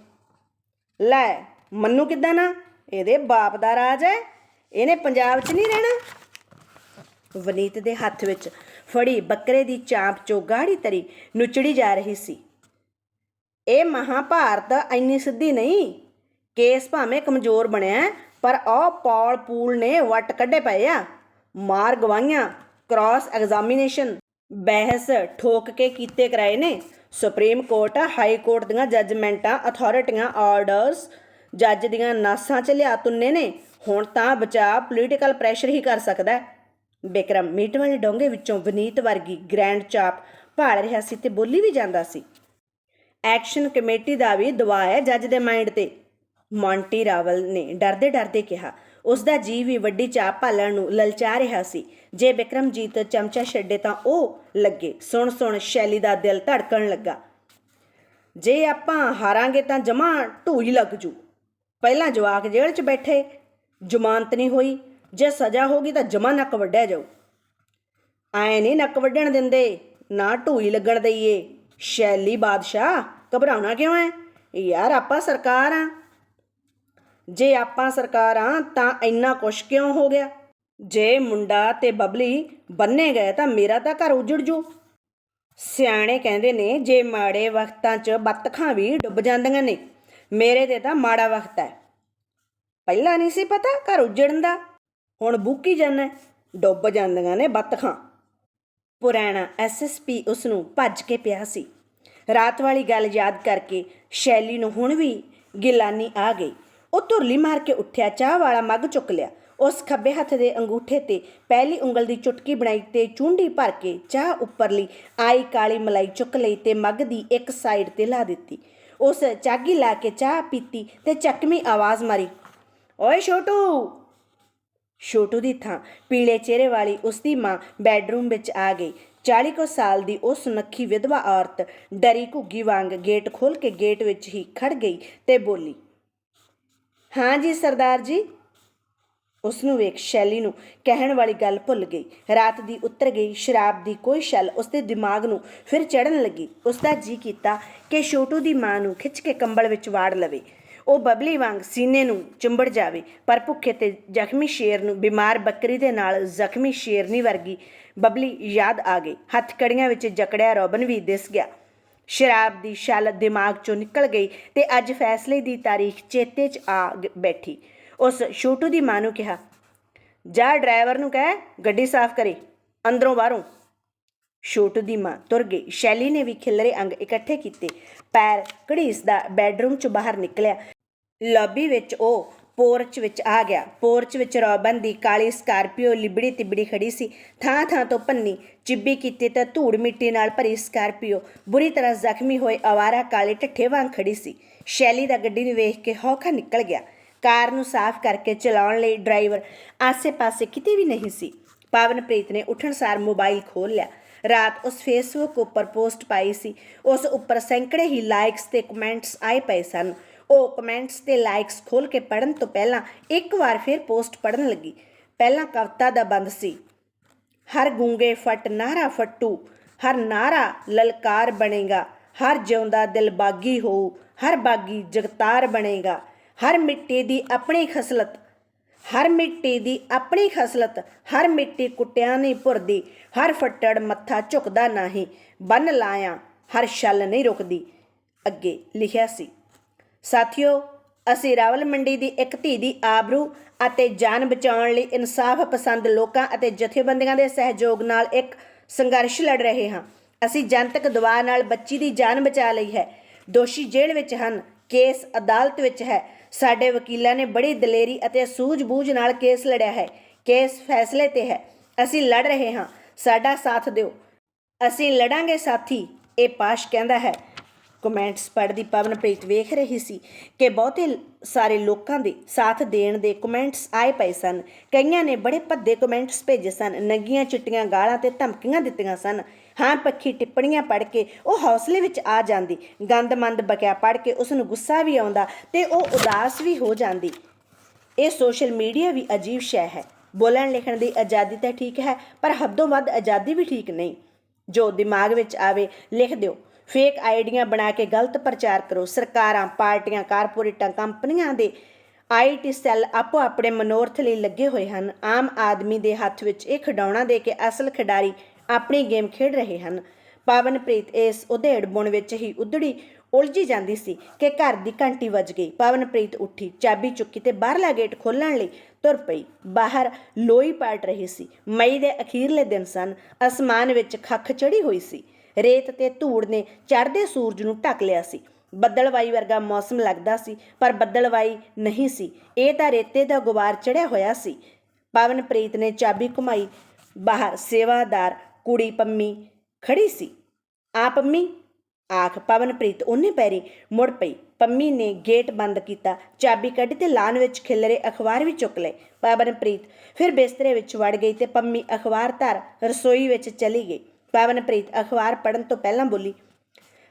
ਲੈ, ਮੰਨੂ ਕਿੱਦਾਂ ਨਾ? ਇਹਦੇ ਬਾਪ ਦਾ ਰਾਜ ਹੈ। ਇਹਨੇ ਪੰਜਾਬ 'ਚ ਨਹੀਂ ਰਹਿਣਾ। ਵਨੀਤ ਦੇ ਹੱਥ ਵਿੱਚ ਫੜੀ ਬੱਕਰੇ ਦੀ ਚਾਂਪ ਚੋਂ ਗਾੜੀ ਤਰੀ ਨੁਚੜੀ ਜਾ ਰਹੀ ਸੀ। ਇਹ ਮਹਾਭਾਰਤ ਇੰਨੀ ਸਿੱਧੀ ਨਹੀਂ। ਕੇਸ ਭਾਵੇਂ ਕਮਜ਼ੋਰ ਬਣਿਆ, ਪਰ ਉਹ ਪੌਲ ਪੂਲ ਨੇ ਵੱਟ ਕੱਢੇ ਪਏ ਆ। ਮਾਰ ਗਵਾਈਆਂ ਕ੍ਰਾਸ ਐਗਜ਼ਾਮੀਨੇਸ਼ਨ ਬਹਿਸ ਠੋਕ ਕੇ ਕੀਤੇ ਕਰਾਏ ਨੇ। ਸੁਪਰੀਮ ਕੋਰਟ, ਹਾਈ ਕੋਰਟ ਦੀਆਂ ਜੱਜਮੈਂਟਾਂ, ਅਥਾਰਟੀਆਂ, ਆਰਡਰਸ, ਜੱਜ ਦੀਆਂ ਨਾਸਾਂ 'ਚ ਲਿਆ ਤੁੰਨੇ ਨੇ। ਹੁਣ ਤਾਂ ਬਚਾ ਪੋਲੀਟੀਕਲ ਪ੍ਰੈਸ਼ਰ ਹੀ ਕਰ ਸਕਦਾ ਹੈ। ਬਿਕਰਮ ਮੀਟ ਵਾਲੇ ਡੋਂਗੇ ਵਿੱਚੋਂ ਵਨੀਤ ਵਰਗੀ ਗ੍ਰੈਂਡ ਚਾਪ ਭਾਲ ਰਿਹਾ ਸੀ ਤੇ ਬੋਲੀ ਵੀ ਜਾਂਦਾ ਸੀ। ਐਕਸ਼ਨ ਕਮੇਟੀ ਦਾ ਵੀ ਦਬਾਅ ਹੈ ਜੱਜ ਦੇ ਮਾਈਂਡ ਤੇ। ਮੌਂਟੀ ਰਾਵਲ ਨੇ ਡਰਦੇ ਡਰਦੇ ਕਿਹਾ, ਉਸ ਦਾ ਜੀ ਵੀ ਵੱਡੀ ਚਾਪ ਭਾਲਣ ਨੂੰ ਲਲਚਾ ਰਿਹਾ ਸੀ। ਜੇ ਬਿਕਰਮਜੀਤ ਚਮਚਾ ਛੱਡੇ ਤਾਂ ਉਹ ਲੱਗੇ। ਸੁਣ ਸੁਣ ਸ਼ੈਲੀ ਦਾ ਦਿਲ ਧੜਕਣ ਲੱਗਾ। ਜੇ ਆਪਾਂ ਹਾਰਾਂਗੇ ਤਾਂ ਜਮਾ ਢੂਈ ਲੱਗ ਜੂ। ਪਹਿਲਾਂ ਜਵਾਕ ਜੇਲ੍ਹ 'ਚ ਬੈਠੇ, ਜ਼ਮਾਨਤ ਨਹੀਂ ਹੋਈ। ਜੇ ਸਜ਼ਾ ਹੋਗੀ ਤਾਂ ਜਮਾ ਨੱਕ ਵੱਢਿਆ ਜਾਊ। ਐ ਨਹੀਂ ਨੱਕ ਵੱਢਣ ਦਿੰਦੇ, ਨਾ ਢੂਈ ਲੱਗਣ ਦਈਏ। ਸ਼ੈਲੀ ਬਾਦਸ਼ਾਹ, ਘਬਰਾਉਣਾ ਕਿਉਂ ਹੈ? ਯਾਰ ਆਪਾਂ ਸਰਕਾਰ ਆ। ਜੇ ਆਪਾਂ ਸਰਕਾਰ ਆ, ਤਾਂ ਇੰਨਾ ਕੁਛ ਕਿਉਂ ਹੋ ਗਿਆ? ਜੇ ਮੁੰਡਾ ਤੇ ਬਬਲੀ ਬੰਨੇ ਗਏ, ਤਾਂ ਮੇਰਾ ਤਾਂ ਘਰ ਉਜੜ ਜੂ। ਸਿਆਣੇ ਕਹਿੰਦੇ ਨੇ, ਜੇ ਮਾੜੇ ਵਕਤਾਂ 'ਚ ਬੱਤਖਾਂ ਵੀ ਡੁੱਬ ਜਾਂਦੀਆਂ ਨੇ, ਮੇਰੇ ਤੇ ਤਾਂ ਮਾੜਾ ਵਕਤ ਹੈ। ਪਹਿਲਾਂ ਨਹੀਂ ਸੀ ਪਤਾ ਘਰ ਉਜੜਨ ਦਾ? ਹੁਣ ਬੁੱਕੀ ਜਾਂਦਾ ਡੁੱਬ ਜਾਂਦੀਆਂ ਨੇ ਬੱਤਖਾਂ। ਪੁਰਾਣਾ ਐਸਐਸਪੀ ਉਸ ਨੂੰ ਭੱਜ ਕੇ ਪਿਆ ਸੀ। ਰਾਤ ਵਾਲੀ ਗੱਲ ਯਾਦ ਕਰਕੇ ਸ਼ੈਲੀ ਨੂੰ ਹੁਣ ਵੀ ਗਿਲਾਨੀ ਆ ਗਈ। ਉਹ ਧੁਰਲੀ ਮਾਰ ਕੇ ਉੱਠਿਆ, ਚਾਹ ਵਾਲਾ ਮੱਗ ਚੁੱਕ ਲਿਆ। ਉਸ ਖੱਬੇ ਹੱਥ ਦੇ ਅੰਗੂਠੇ ਤੇ ਪਹਿਲੀ ਉਂਗਲ ਦੀ ਚੁਟਕੀ ਬਣਾਈ ਤੇ ਚੁੰਡੀ ਭਰ ਕੇ ਚਾਹ ਉੱਪਰਲੀ ਆਈ ਕਾਲੀ ਮਲਾਈ ਚੁੱਕ ਲਈ ਤੇ ਮੱਗ ਦੀ ਇੱਕ ਸਾਈਡ ਤੇ ਲਾ ਦਿੱਤੀ। ਉਸ ਚਾਗੀ ਲਾ ਕੇ ਚਾਹ ਪੀਤੀ ਤੇ ਚੱਕਵੀਂ ਆਵਾਜ਼ ਮਾਰੀ, ਓਏ ਛੋਟੂ ਛੋਟੂ ਦੀ ਥਾਂ ਪੀਲੇ ਚਿਹਰੇ ਵਾਲੀ ਉਸ ਦੀ ਮਾਂ ਬੈੱਡਰੂਮ ਵਿੱਚ ਆ ਗਈ। 40 ਕੁ ਸਾਲ ਦੀ ਉਹ ਸੁਨੱਖੀ ਵਿਧਵਾ ਔਰਤ ਡਰੀ ਘੁੱਗੀ ਵਾਂਗ ਗੇਟ ਖੋਲ ਕੇ ਗੇਟ ਵਿੱਚ ਹੀ ਖੜ ਗਈ ਤੇ ਬੋਲੀ, ਹਾਂ ਜੀ ਸਰਦਾਰ ਜੀ। ਉਸ ਨੂੰ ਵੇਖ ਸ਼ੈਲੀ ਨੂੰ ਕਹਿਣ ਵਾਲੀ ਗੱਲ ਭੁੱਲ ਗਈ। ਰਾਤ ਦੀ ਉੱਤਰ ਗਈ, ਸ਼ਰਾਬ ਦੀ ਕੋਈ ਛਲ ਉਸਦੇ ਦਿਮਾਗ ਨੂੰ ਫਿਰ ਚੜਨ ਲੱਗੀ। ਉਸ ਦਾ ਜੀ ਕੀਤਾ ਕਿ ਛੋਟੂ ਦੀ ਮਾਂ ਨੂੰ ਖਿੱਚ ਕੇ ਕੰਬਲ ਵਿੱਚ ਵਾੜ ਲਵੇ। ਉਹ ਬਬਲੀ ਵਾਂਗ ਸੀਨੇ ਨੂੰ ਚੁੰਬੜ ਜਾਵੇ, ਪਰ ਭੁੱਖੇ ਤੇ ਜ਼ਖਮੀ ਸ਼ੇਰ ਨੂੰ, ਬਿਮਾਰ ਬੱਕਰੀ ਦੇ ਨਾਲ ਜ਼ਖਮੀ ਸ਼ੇਰਨੀ ਵਰਗੀ ਬਬਲੀ ਯਾਦ ਆ ਗਈ। ਹੱਥ ਕੜੀਆਂ ਵਿੱਚ ਜਕੜਿਆ ਰੋਬਨ ਵੀ ਦਿਸ ਗਿਆ। ਸ਼ਰਾਬ ਦੀ ਛਲ ਦਿਮਾਗ ਚੋਂ ਨਿਕਲ ਗਈ ਤੇ ਅੱਜ ਫੈਸਲੇ ਦੀ ਤਾਰੀਖ ਚੇਤੇ 'ਚ ਆ ਬੈਠੀ। ਉਸ ਛੋਟੂ ਦੀ ਮਾਂ ਨੂੰ ਕਿਹਾ, ਜਾ ਡਰਾਈਵਰ ਨੂੰ ਕਹਿ, ਗੱਡੀ ਸਾਫ਼ ਕਰੇ, ਅੰਦਰੋਂ ਬਾਹਰੋਂ। ਛੋਟੂ ਦੀ ਮਾਂ ਤੁਰ ਗਈ। ਸ਼ੈਲੀ ਨੇ ਵੀ ਖਿਲਰੇ ਅੰਗ ਇਕੱਠੇ ਕੀਤੇ। ਪੈਰ ਘੜੀਸਦਾ ਬੈੱਡਰੂਮ 'ਚੋਂ ਬਾਹਰ ਨਿਕਲਿਆ। ਲੌਬੀ ਵਿੱਚ ਉਹ ਪੋਰਚ ਵਿੱਚ ਆ ਗਿਆ। ਪੋਰਚ ਵਿੱਚ ਰੋਬਨ ਦੀ ਕਾਲੀ ਸਕਾਰਪੀਓ ਲਿਬੜੀ ਤਿਬੜੀ ਖੜੀ ਸੀ। ਥਾਂ ਥਾਂ ਤੋਂ ਪੰਨੀ ਚਿੱਬੀ ਕੀਤੀ ਤਾਂ ਧੂੜ ਮਿੱਟੀ ਨਾਲ ਭਰੀ ਸਕਾਰਪੀਓ ਬੁਰੀ ਤਰ੍ਹਾਂ ਜ਼ਖਮੀ ਹੋਏ ਆਵਾਰਾ ਕਾਲੇ ਢੱਠੇ ਵਾਂਗ ਖੜੀ ਸੀ। ਸ਼ੈਲੀ ਦਾ ਗੱਡੀ ਨੂੰ ਵੇਖ ਕੇ ਹੌਖਾ ਨਿਕਲ ਗਿਆ। ਕਾਰ ਨੂੰ ਸਾਫ਼ ਕਰਕੇ ਚਲਾਉਣ ਲਈ ਡਰਾਈਵਰ ਆਸੇ-ਪਾਸੇ ਕਿਤੇ ਵੀ ਨਹੀਂ ਸੀ। ਪਾਵਨਪ੍ਰੀਤ ਨੇ ਉੱਠਣ ਸਾਰ ਮੋਬਾਈਲ ਖੋਲ ਲਿਆ। ਰਾਤ ਉਸ ਫੇਸਬੁੱਕ ਉੱਪਰ ਪੋਸਟ ਪਾਈ ਸੀ। ਉਸ ਉੱਪਰ ਸੈਂਕੜੇ ਹੀ ਲਾਈਕਸ ਤੇ ਕਮੈਂਟਸ ਆਏ ਪਏ ਸਨ। ਉਹ ਕਮੈਂਟਸ ਤੇ ਲਾਈਕਸ ਖੋਲ ਕੇ ਪੜਨ ਤੋਂ ਪਹਿਲਾਂ ਇੱਕ ਵਾਰ ਫਿਰ ਪੋਸਟ ਪੜਨ ਲੱਗੀ। ਪਹਿਲਾਂ ਕਵਿਤਾ ਦਾ ਬੰਦ ਸੀ। ਹਰ ਗੂੰਗੇ ਫਟ ਨਾਰਾ ਫੱਟੂ, ਹਰ ਨਾਰਾ ਲਲਕਾਰ ਬਣੇਗਾ। ਹਰ ਜਿਉਂਦਾ ਦਿਲ ਬਾਗੀ ਹੋਊ, ਹਰ ਬਾਗੀ ਜਗਤਾਰ ਬਣੇਗਾ। ਹਰ ਮਿੱਟੀ ਦੀ ਆਪਣੀ ਖਸਲਤ ਹਰ ਮਿੱਟੀ ਦੀ ਆਪਣੀ ਖਸਲਤ, ਹਰ ਮਿੱਟੀ ਕੁੱਟਿਆਂ ਨਹੀਂ ਭੁਰਦੀ, ਹਰ ਫੱਟੜ ਮੱਥਾ ਝੁਕਦਾ ਨਹੀਂ, ਬੰਨ ਲਾਇਆ ਹਰ ਛਲ ਨਹੀਂ ਰੁਕਦੀ। ਅੱਗੇ ਲਿਖਿਆ ਸੀ, ਸਾਥੀਓ, ਅਸੀਂ ਰਾਵਲ ਮੰਡੀ ਦੀ ਇੱਕ ਧੀ ਦੀ ਆਬਰੂ ਅਤੇ ਜਾਨ ਬਚਾਉਣ ਲਈ ਇਨਸਾਫ ਪਸੰਦ ਲੋਕਾਂ ਅਤੇ ਜਥੇਬੰਦੀਆਂ ਦੇ ਸਹਿਯੋਗ ਨਾਲ ਇੱਕ ਸੰਘਰਸ਼ ਲੜ ਰਹੇ ਹਾਂ। ਅਸੀਂ ਜਨਤਕ ਦਵਾ ਨਾਲ ਬੱਚੀ ਦੀ ਜਾਨ ਬਚਾ ਲਈ ਹੈ। ਦੋਸ਼ੀ ਜੇਲ੍ਹ ਵਿੱਚ ਹਨ, ਕੇਸ ਅਦਾਲਤ ਵਿੱਚ ਹੈ। ਸਾਡੇ ਵਕੀਲਾਂ ਨੇ ਬੜੀ ਦਲੇਰੀ ਅਤੇ ਸੂਝ-ਬੂਝ ਨਾਲ ਕੇਸ ਲੜਿਆ ਹੈ। ਕੇਸ ਫੈਸਲੇ ਤੇ ਹੈ। ਅਸੀਂ ਲੜ ਰਹੇ ਹਾਂ। ਸਾਡਾ ਸਾਥ ਦਿਓ। ਅਸੀਂ ਲੜਾਂਗੇ, ਸਾਥੀ। ਇਹ ਪਾਸ਼ ਕਹਿੰਦਾ ਹੈ। ਕਮੈਂਟਸ ਪੜ੍ਹਦੀ ਪਵਨਪ੍ਰੀਤ ਵੇਖ ਰਹੀ ਸੀ ਕਿ ਬਹੁਤੇ ਸਾਰੇ ਲੋਕਾਂ ਦੇ ਸਾਥ ਦੇਣ ਦੇ ਕਮੈਂਟਸ ਆਏ ਪਏ ਸਨ। ਕਈਆਂ ਨੇ ਬੜੇ ਭੱਦੇ ਕਮੈਂਟਸ ਭੇਜੇ ਸਨ। ਨੰਗੀਆਂ ਚਿੱਟੀਆਂ ਗਾਲਾਂ ਤੇ ਧਮਕੀਆਂ ਦਿੱਤੀਆਂ ਸਨ। ਹਾਂ, ਪੱਖੀ ਟਿੱਪਣੀਆਂ ਪੜ੍ਹ ਕੇ ਉਹ ਹੌਸਲੇ ਵਿੱਚ ਆ ਜਾਂਦੀ। ਗੰਦਮੰਦ ਬਕਿਆ ਪੜ੍ਹ ਕੇ ਉਸ ਨੂੰ ਗੁੱਸਾ ਵੀ ਆਉਂਦਾ ਤੇ ਉਹ ਉਦਾਸ ਵੀ ਹੋ ਜਾਂਦੀ। ਇਹ ਸੋਸ਼ਲ ਮੀਡੀਆ ਵੀ ਅਜੀਬ ਸ਼ੈ ਹੈ। ਬੋਲਣ ਲਿਖਣ ਦੀ ਆਜ਼ਾਦੀ ਤਾਂ ਠੀਕ ਹੈ, ਪਰ ਹੱਦੋਂ ਵੱਧ ਆਜ਼ਾਦੀ ਵੀ ਠੀਕ ਨਹੀਂ। ਜੋ ਦਿਮਾਗ ਵਿੱਚ ਆਵੇ, ਲਿਖ ਦਿਓ। ਫੇਕ ਆਈਡੀਆਂ ਬਣਾ ਕੇ ਗਲਤ ਪ੍ਰਚਾਰ ਕਰੋ। ਸਰਕਾਰਾਂ, ਪਾਰਟੀਆਂ, ਕਾਰਪੋਰੇਟਾਂ, ਕੰਪਨੀਆਂ ਦੇ ਆਈਟੀ ਸੈੱਲ ਆਪੋ ਆਪਣੇ ਮਨੋਰਥ ਲਈ ਲੱਗੇ ਹੋਏ ਹਨ। ਆਮ ਆਦਮੀ ਦੇ ਹੱਥ ਵਿੱਚ ਇਹ ਖਿਡੌਣਾ ਦੇ ਕੇ ਅਸਲ ਖਿਡਾਰੀ ਆਪਣੀ ਗੇਮ ਖੇਡ ਰਹੇ ਹਨ। ਪਵਨਪ੍ਰੀਤ ਇਸ ਉਧੇੜ ਬੁਣ ਵਿੱਚ ਹੀ ਉਧੜੀ ਉਲਝੀ ਜਾਂਦੀ ਸੀ ਕਿ ਘਰ ਦੀ ਘੰਟੀ ਵੱਜ ਗਈ। ਪਵਨਪ੍ਰੀਤ ਉੱਠੀ, ਚਾਬੀ ਚੁੱਕੀ ਤੇ ਬਾਹਰਲਾ ਗੇਟ ਖੋਲਣ ਲਈ ਤੁਰ ਪਈ। ਬਾਹਰ ਲੋਈ ਪਾਟ ਰਹੀ ਸੀ। ਮਈ ਦੇ ਅਖੀਰਲੇ ਦਿਨ ਸਨ। ਅਸਮਾਨ ਵਿੱਚ ਖੱਖ ਚੜੀ ਹੋਈ ਸੀ। ਰੇਤ ਤੇ ਧੂੜ ਨੇ ਚੜ੍ਹਦੇ ਸੂਰਜ ਨੂੰ ਢੱਕ ਲਿਆ ਸੀ। ਬੱਦਲਵਾਈ ਵਰਗਾ ਮੌਸਮ ਲੱਗਦਾ ਸੀ, ਪਰ ਬੱਦਲਵਾਈ ਨਹੀਂ ਸੀ। ਇਹ ਤਾਂ ਰੇਤੇ ਦਾ ਗੁਬਾਰ ਚੜਿਆ ਹੋਇਆ ਸੀ। ਪਵਨਪ੍ਰੀਤ ਨੇ ਚਾਬੀ ਘੁਮਾਈ। ਬਾਹਰ ਸੇਵਾਦਾਰ ਕੁੜੀ ਪੰਮੀ ਖੜੀ ਸੀ। ਆ ਪੰਮੀ, ਆਖ ਪਵਨਪ੍ਰੀਤ ਉਹਨੇ ਪੈਰੀ ਮੁੜ ਪਈ। ਪੰਮੀ ਨੇ ਗੇਟ ਬੰਦ ਕੀਤਾ, ਚਾਬੀ ਕੱਢੀ ਤੇ ਲਾਨ ਵਿੱਚ ਖਿਲਰੇ ਅਖਬਾਰ ਵੀ ਚੁੱਕ ਲਏ। ਪਵਨਪ੍ਰੀਤ ਫਿਰ ਬਿਸਤਰੇ ਵਿੱਚ ਵੜ ਗਈ ਤੇ ਪੰਮੀ ਅਖਬਾਰ ਧਰ ਰਸੋਈ ਵਿੱਚ ਚਲੀ ਗਈ। ਪਵਨਪ੍ਰੀਤ ਅਖਬਾਰ ਪੜਨ ਤੋਂ ਪਹਿਲਾਂ ਬੋਲੀ,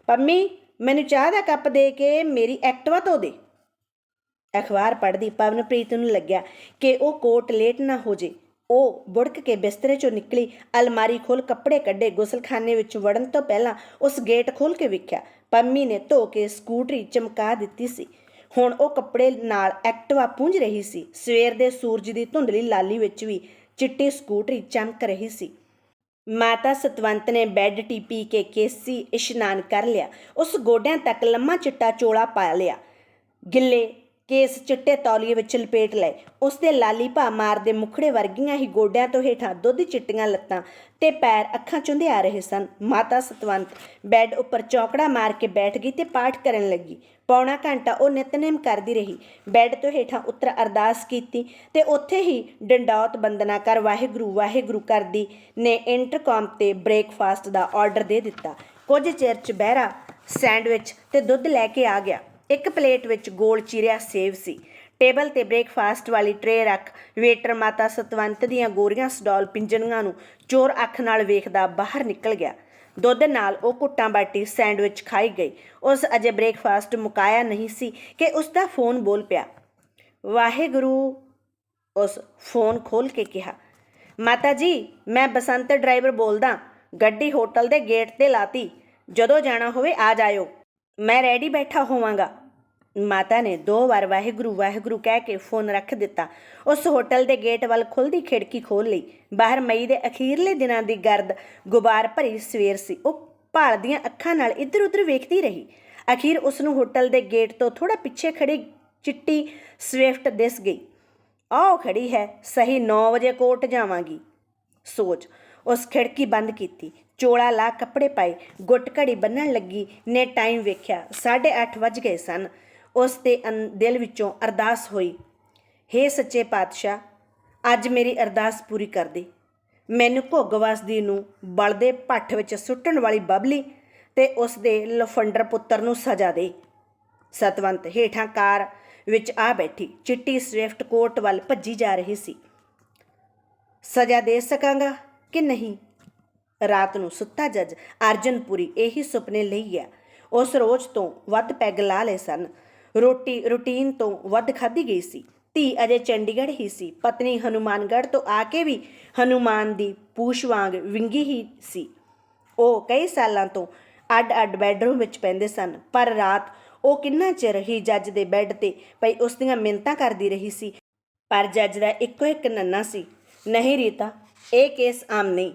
ਪੰਮੀ, ਮੈਨੂੰ ਚਾਹ ਦਾ ਕੱਪ ਦੇ ਕੇ ਮੇਰੀ ਐਕਟਿਵਾ ਧੋ ਦੇ। ਅਖਬਾਰ ਪੜ੍ਹਦੀ ਪਵਨਪ੍ਰੀਤ ਨੂੰ ਲੱਗਿਆ ਕਿ ਉਹ ਕੋਟ ਲੇਟ ਨਾ ਹੋ ਜੇ। ਉਹ ਬੁੜਕ ਕੇ ਬਿਸਤਰੇ ਚੋਂ ਨਿਕਲੀ, ਅਲਮਾਰੀ ਖੋਲ ਕੱਪੜੇ ਕੱਢੇ, ਗੁਸਲਖਾਨੇ ਵਿੱਚ ਵੜਨ ਤੋਂ ਪਹਿਲਾਂ ਉਸ ਗੇਟ ਖੋਲ ਕੇ ਵੇਖਿਆ। ਪੰਮੀ ਨੇ ਧੋ ਕੇ ਸਕੂਟਰੀ ਚਮਕਾ ਦਿੱਤੀ ਸੀ। ਹੁਣ ਉਹ ਕੱਪੜੇ ਨਾਲ ਐਕਟਿਵਾ ਪੂੰਝ ਰਹੀ ਸੀ। ਸਵੇਰ ਦੇ ਸੂਰਜ ਦੀ ਧੁੰਦਲੀ ਲਾਲੀ ਵਿੱਚ ਵੀ ਚਿੱਟੀ ਸਕੂਟਰੀ ਚਮਕ ਰਹੀ ਸੀ। ਮਾਤਾ ਸਤਵੰਤ ਨੇ ਬੈੱਡ ਟੀ ਪੀ ਕੇ ਕੇਸੀ ਇਸ਼ਨਾਨ ਕਰ ਲਿਆ। ਉਸ ਗੋਡਿਆਂ ਤੱਕ ਲੰਮਾ ਚਿੱਟਾ ਚੋਲਾ ਪਾ ਲਿਆ। ਗਿੱਲੇ ਕੇਸ ਚਿੱਟੇ ਤੌਲੀਏ ਵਿੱਚ ਲਪੇਟ ਲਏ। ਉਸਦੇ ਲਾਲੀ ਭਾ ਮਾਰਦੇ ਮੁਖੜੇ ਵਰਗੀਆਂ ਹੀ ਗੋਡਿਆਂ ਤੋਂ ਹੇਠਾਂ ਦੁੱਧ ਚਿੱਟੀਆਂ ਲੱਤਾਂ ਤੇ ਪੈਰ ਅੱਖਾਂ ਚੁੰਦੇ ਆ ਰਹੇ ਸਨ। ਮਾਤਾ ਸਤਵੰਤ ਬੈੱਡ ਉੱਪਰ ਚੌਕੜਾ ਮਾਰ ਕੇ ਬੈਠ ਗਈ ਤੇ ਪਾਠ ਕਰਨ ਲੱਗੀ। ਪੌਣਾ ਘੰਟਾ ਉਹ ਨਿਤਨੇਮ ਕਰਦੀ ਰਹੀ। ਬੈੱਡ ਤੋਂ ਹੇਠਾਂ ਉਤਰ ਅਰਦਾਸ ਕੀਤੀ ਤੇ ਉੱਥੇ ਹੀ ਡੰਡੌਤ ਬੰਦਨਾ ਕਰ ਵਾਹਿਗੁਰੂ ਵਾਹਿਗੁਰੂ ਕਰਦੀ ਨੇ ਇੰਟਰਕਾਮ ਤੇ ਬ੍ਰੇਕਫਾਸਟ ਦਾ ਆਰਡਰ ਦੇ ਦਿੱਤਾ। ਕੁਝ ਚਿਰ ਚ ਬਹਿਰਾ ਸੈਂਡਵਿਚ ਤੇ ਦੁੱਧ ਲੈ ਕੇ ਆ ਗਿਆ। ਇੱਕ ਪਲੇਟ ਵਿੱਚ ਗੋਲ ਚੀਰਿਆ ਸੇਵ ਸੀ। ਟੇਬਲ ਤੇ ਬ੍ਰੇਕਫਾਸਟ ਵਾਲੀ ਟਰੇ ਰੱਖ ਵੇਟਰ ਮਾਤਾ ਸਤਵੰਤ ਦੀਆਂ ਗੋਰੀਆਂ ਸਡੌਲ ਪਿੰਜਣੀਆਂ ਨੂੰ ਚੋਰ ਅੱਖ ਨਾਲ ਵੇਖਦਾ ਬਾਹਰ ਨਿਕਲ ਗਿਆ। ਦੁੱਧ ਨਾਲ ਉਹ ਕੁੱਟਾਂ ਬਾਟੀ ਸੈਂਡਵਿਚ ਖਾਈ ਗਈ। ਉਸ ਅਜੇ ਬ੍ਰੇਕਫਾਸਟ ਮੁਕਾਇਆ ਨਹੀਂ ਸੀ ਕਿ ਉਸ ਦਾ ਫੋਨ ਬੋਲ ਪਿਆ। ਵਾਹਿਗੁਰੂ, ਉਸ ਫੋਨ ਖੋਲ ਕੇ ਕਿਹਾ, ਮਾਤਾ ਜੀ, ਮੈਂ ਬਸੰਤ ਡਰਾਈਵਰ ਬੋਲਦਾ, ਗੱਡੀ ਹੋਟਲ ਦੇ ਗੇਟ ਤੇ ਲਾਤੀ। ਜਦੋਂ ਜਾਣਾ ਹੋਵੇ ਆ ਜਾਇਓ। ਮੈਂ ਰੈਡੀ ਬੈਠਾ ਹੋਵਾਂਗਾ। ਮਾਤਾ ਨੇ ਦੋ ਵਾਰ ਵਾਹਿਗੁਰੂ ਵਾਹਿਗੁਰੂ ਕਹਿ ਕੇ ਫੋਨ ਰੱਖ ਦਿੱਤਾ। ਉਸ ਹੋਟਲ ਦੇ ਗੇਟ ਵੱਲ ਖੁੱਲਦੀ ਖਿੜਕੀ ਖੋਲ ਲਈ। ਬਾਹਰ ਮਈ ਦੇ ਅਖੀਰਲੇ ਦਿਨਾਂ ਦੀ ਗਰਦ ਗੁਬਾਰ ਭਰੀ ਸਵੇਰ ਸੀ। ਉਹ ਭਾਲਦੀਆਂ ਅੱਖਾਂ ਨਾਲ ਇੱਧਰ-ਉੱਧਰ ਵੇਖਦੀ ਰਹੀ। ਅਖੀਰ ਉਸ ਨੂੰ ਹੋਟਲ ਦੇ ਗੇਟ ਤੋਂ ਥੋੜਾ ਪਿੱਛੇ ਖੜੀ ਚਿੱਟੀ ਸਵਿਫਟ ਦਿਸ ਗਈ। ਆਹ ਖੜੀ ਹੈ, ਸਹੀ 9 ਵਜੇ ਕੋਟ ਜਾਵਾਂਗੀ। ਸੋਚ, ਉਸ ਖਿੜਕੀ ਬੰਦ ਕੀਤੀ। ਚੋਲਾ ਲਾ ਕੱਪੜੇ ਪਾਏ। ਗੁੱਟ ਘੜੀ ਬੰਨਣ ਲੱਗੀ। ਨੇ ਟਾਈਮ ਵੇਖਿਆ। 8:30 ਵੱਜ ਗਏ ਸਨ। ਉਸ ਦੇ ਅੰ- ਦਿਲ ਵਿੱਚੋਂ ਅਰਦਾਸ ਹੋਈ, ਹੇ ਸੱਚੇ ਪਾਤਸ਼ਾਹ, ਅੱਜ ਮੇਰੀ ਅਰਦਾਸ ਪੂਰੀ ਕਰ ਦੇ। ਮੈਨੂੰ ਭੋਗਵਸਦੀ ਨੂੰ ਬਲਦੇ ਭੱਠ ਵਿੱਚ ਸੁੱਟਣ ਵਾਲੀ ਬਬਲੀ ਤੇ ਉਸ ਦੇ ਲਫੰਡਰ ਪੁੱਤਰ ਨੂੰ ਸਜ਼ਾ ਦੇ। ਸਤਵੰਤ ਹੇਠਾਂ ਕਾਰ ਵਿੱਚ ਆ ਬੈਠੀ, ਚਿੱਟੀ ਸਵਿਫਟ ਕੋਟ ਵੱਲ ਭੱਜੀ ਜਾ ਰਹੀ ਸੀ। ਸਜ਼ਾ ਦੇ ਸਕਾਂਗਾ ਕਿ ਨਹੀਂ? ਰਾਤ ਨੂੰ ਸੁੱਤਾ ਜੱਜ ਅਰਜਨਪੁਰੀ ਇਹੀ ਸੁਪਨੇ ਲਈ ਗਿਆ ਉਸ ਰੋਜ਼ ਤੋਂ ਵੱਧ ਪੈਗ ਲਾ ਲਏ ਸਨ। ਰੋਟੀ, ਰੂਟੀਨ ਤੋਂ ਵੱਧ ਖਾਧੀ ਗਈ ਸੀ। ਧੀ ਅਜੇ ਚੰਡੀਗੜ੍ਹ ਹੀ ਸੀ। ਪਤਨੀ ਹਨੂਮਾਨਗੜ੍ਹ ਤੋਂ ਆ ਕੇ ਵੀ ਹਨੂਮਾਨ ਦੀ ਪੂਛ ਵਾਂਗ ਵਿੰਗੀ ਹੀ ਸੀ। ਉਹ ਕਈ ਸਾਲਾਂ ਤੋਂ ਅੱਡ-ਅੱਡ ਬੈੱਡਰੂਮ ਵਿੱਚ ਪੈਂਦੇ ਸਨ, ਪਰ ਰਾਤ ਉਹ ਕਿੰਨਾ ਚਿਰ ਹੀ ਜੱਜ ਦੇ ਬੈੱਡ ਤੇ ਪਈ ਉਸ ਦੀਆਂ ਮਿੰਤਾਂ ਕਰਦੀ ਰਹੀ ਸੀ। ਪਰ ਜੱਜ ਦਾ ਇੱਕੋ ਇੱਕ ਨੰਨਾ ਸੀ, ਨਹੀਂ ਰੀਤਾ, ਇਹ ਕੇਸ ਆਮ ਨਹੀਂ।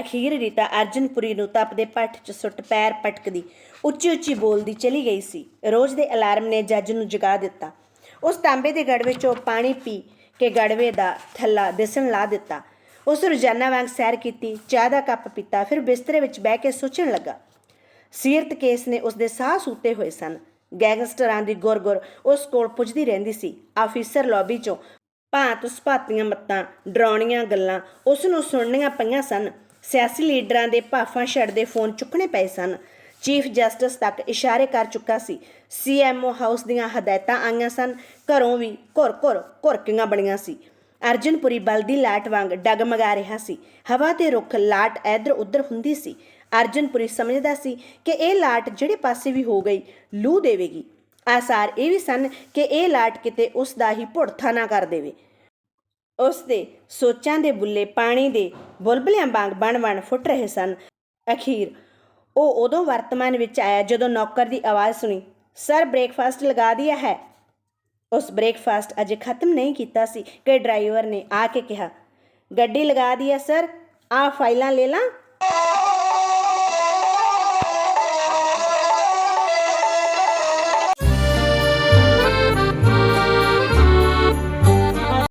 ਅਖੀਰ ਰੀਤਾ ਅਰਜਨਪੁਰੀ ਨੂੰ ਤਪਦੇ ਪੱਠ 'ਚ ਸੁੱਟ ਪੈਰ ਪਟਕਦੀ, ਉੱਚੀ ਉੱਚੀ ਬੋਲਦੀ ਚਲੀ ਗਈ ਸੀ। ਰੋਜ਼ ਦੇ ਅਲਾਰਮ ਨੇ ਜੱਜ ਨੂੰ ਜਗਾ ਦਿੱਤਾ। ਉਸ ਤਾਂਬੇ ਦੇ ਗੜਵੇ 'ਚੋਂ ਪਾਣੀ ਪੀ ਕੇ ਗੜਵੇ ਦਾ ਥੱਲਾ ਦਿਸਣ ਲਾ ਦਿੱਤਾ। ਉਸ ਰੋਜ਼ਾਨਾ ਵਾਂਗ ਸੈਰ ਕੀਤੀ, ਚਾਹ ਦਾ ਕੱਪ ਪੀਤਾ, ਫਿਰ ਬਿਸਤਰੇ ਵਿੱਚ ਬਹਿ ਕੇ ਸੋਚਣ ਲੱਗਾ। ਸੀਰਤ ਕੇਸ ਨੇ ਉਸ ਦੇ ਸਾਹ ਸੂਤੇ ਹੋਏ ਸਨ। ਗੈਂਗਸਟਰਾਂ ਦੀ ਗੁਰਗੁਰ ਉਸ ਕੋਲ ਪੁੱਜਦੀ ਰਹਿੰਦੀ ਸੀ। ਆਫੀਸਰ ਲੌਬੀ 'ਚੋਂ ਭਾਂਤ ਸੁਭਾਤੀਆਂ ਮੱਤਾਂ, ਡਰਾਉਣੀਆਂ ਗੱਲਾਂ ਉਸ ਨੂੰ ਸੁਣਨੀਆਂ ਪਈਆਂ ਸਨ। ਸਿਆਸੀ ਲੀਡਰਾਂ ਦੇ ਭਾਫਾਂ ਛੱਡਦੇ ਫੋਨ ਚੁੱਕਣੇ ਪਏ ਸਨ। ਚੀਫ ਜਸਟਿਸ ਤੱਕ ਇਸ਼ਾਰੇ ਕਰ ਚੁੱਕਾ ਸੀ। ਸੀਐਮਓ ਹਾਊਸ ਦੀਆਂ ਹਦਾਇਤਾਂ ਆਈਆਂ ਸਨ। ਘਰੋਂ ਵੀ ਘੁਰ ਘੁਰ ਘੁਰਕੀਆਂ ਬਣੀਆਂ ਸੀ। ਅਰਜਨਪੁਰੀ ਬਲਦੀ ਲਾਟ ਵਾਂਗ ਡਗਮਗਾ ਰਿਹਾ ਸੀ। ਹਵਾ ਤੇ ਰੁੱਖ ਲਾਟ ਇੱਧਰ ਉੱਧਰ ਹੁੰਦੀ ਸੀ। ਅਰਜਨਪੁਰੀ ਸਮਝਦਾ ਸੀ ਕਿ ਇਹ ਲਾਟ ਜਿਹੜੇ ਪਾਸੇ ਵੀ ਹੋ ਗਈ, ਲੂ ਦੇਵੇਗੀ। ਆਸਾਰ ਇਹ ਵੀ ਸਨ ਕਿ ਇਹ ਲਾਟ ਕਿਤੇ ਉਸ ਦਾ ਹੀ ਭੁੜਥਾ ਨਾ ਕਰ ਦੇਵੇ। ਉਸ ਦੇ ਸੋਚਾਂ ਦੇ ਬੁੱਲੇ ਪਾਣੀ ਦੇ ਬੁਲਬਲਿਆਂ ਵਾਂਗ ਬਣ-ਬਣ ਫੁੱਟ ਰਹੇ ਸਨ। ਅਖੀਰ ਉਹ ਉਦੋਂ ਵਰਤਮਾਨ ਵਿੱਚ ਆਇਆ ਜਦੋਂ ਨੌਕਰ ਦੀ ਆਵਾਜ਼ ਸੁਣੀ, ਸਰ, ਬ੍ਰੇਕਫਾਸਟ ਲਗਾ ਦਿਆ ਹੈ। ਉਸ ਬ੍ਰੇਕਫਾਸਟ ਅਜੇ ਖਤਮ ਨਹੀਂ ਕੀਤਾ ਸੀ ਕਿ ਡਰਾਈਵਰ ਨੇ ਆ ਕੇ ਕਿਹਾ, ਗੱਡੀ ਲਗਾ ਦਿਆ, ਸਰ। ਆ ਫਾਈਲਾਂ ਲੈ ਲਾਂ।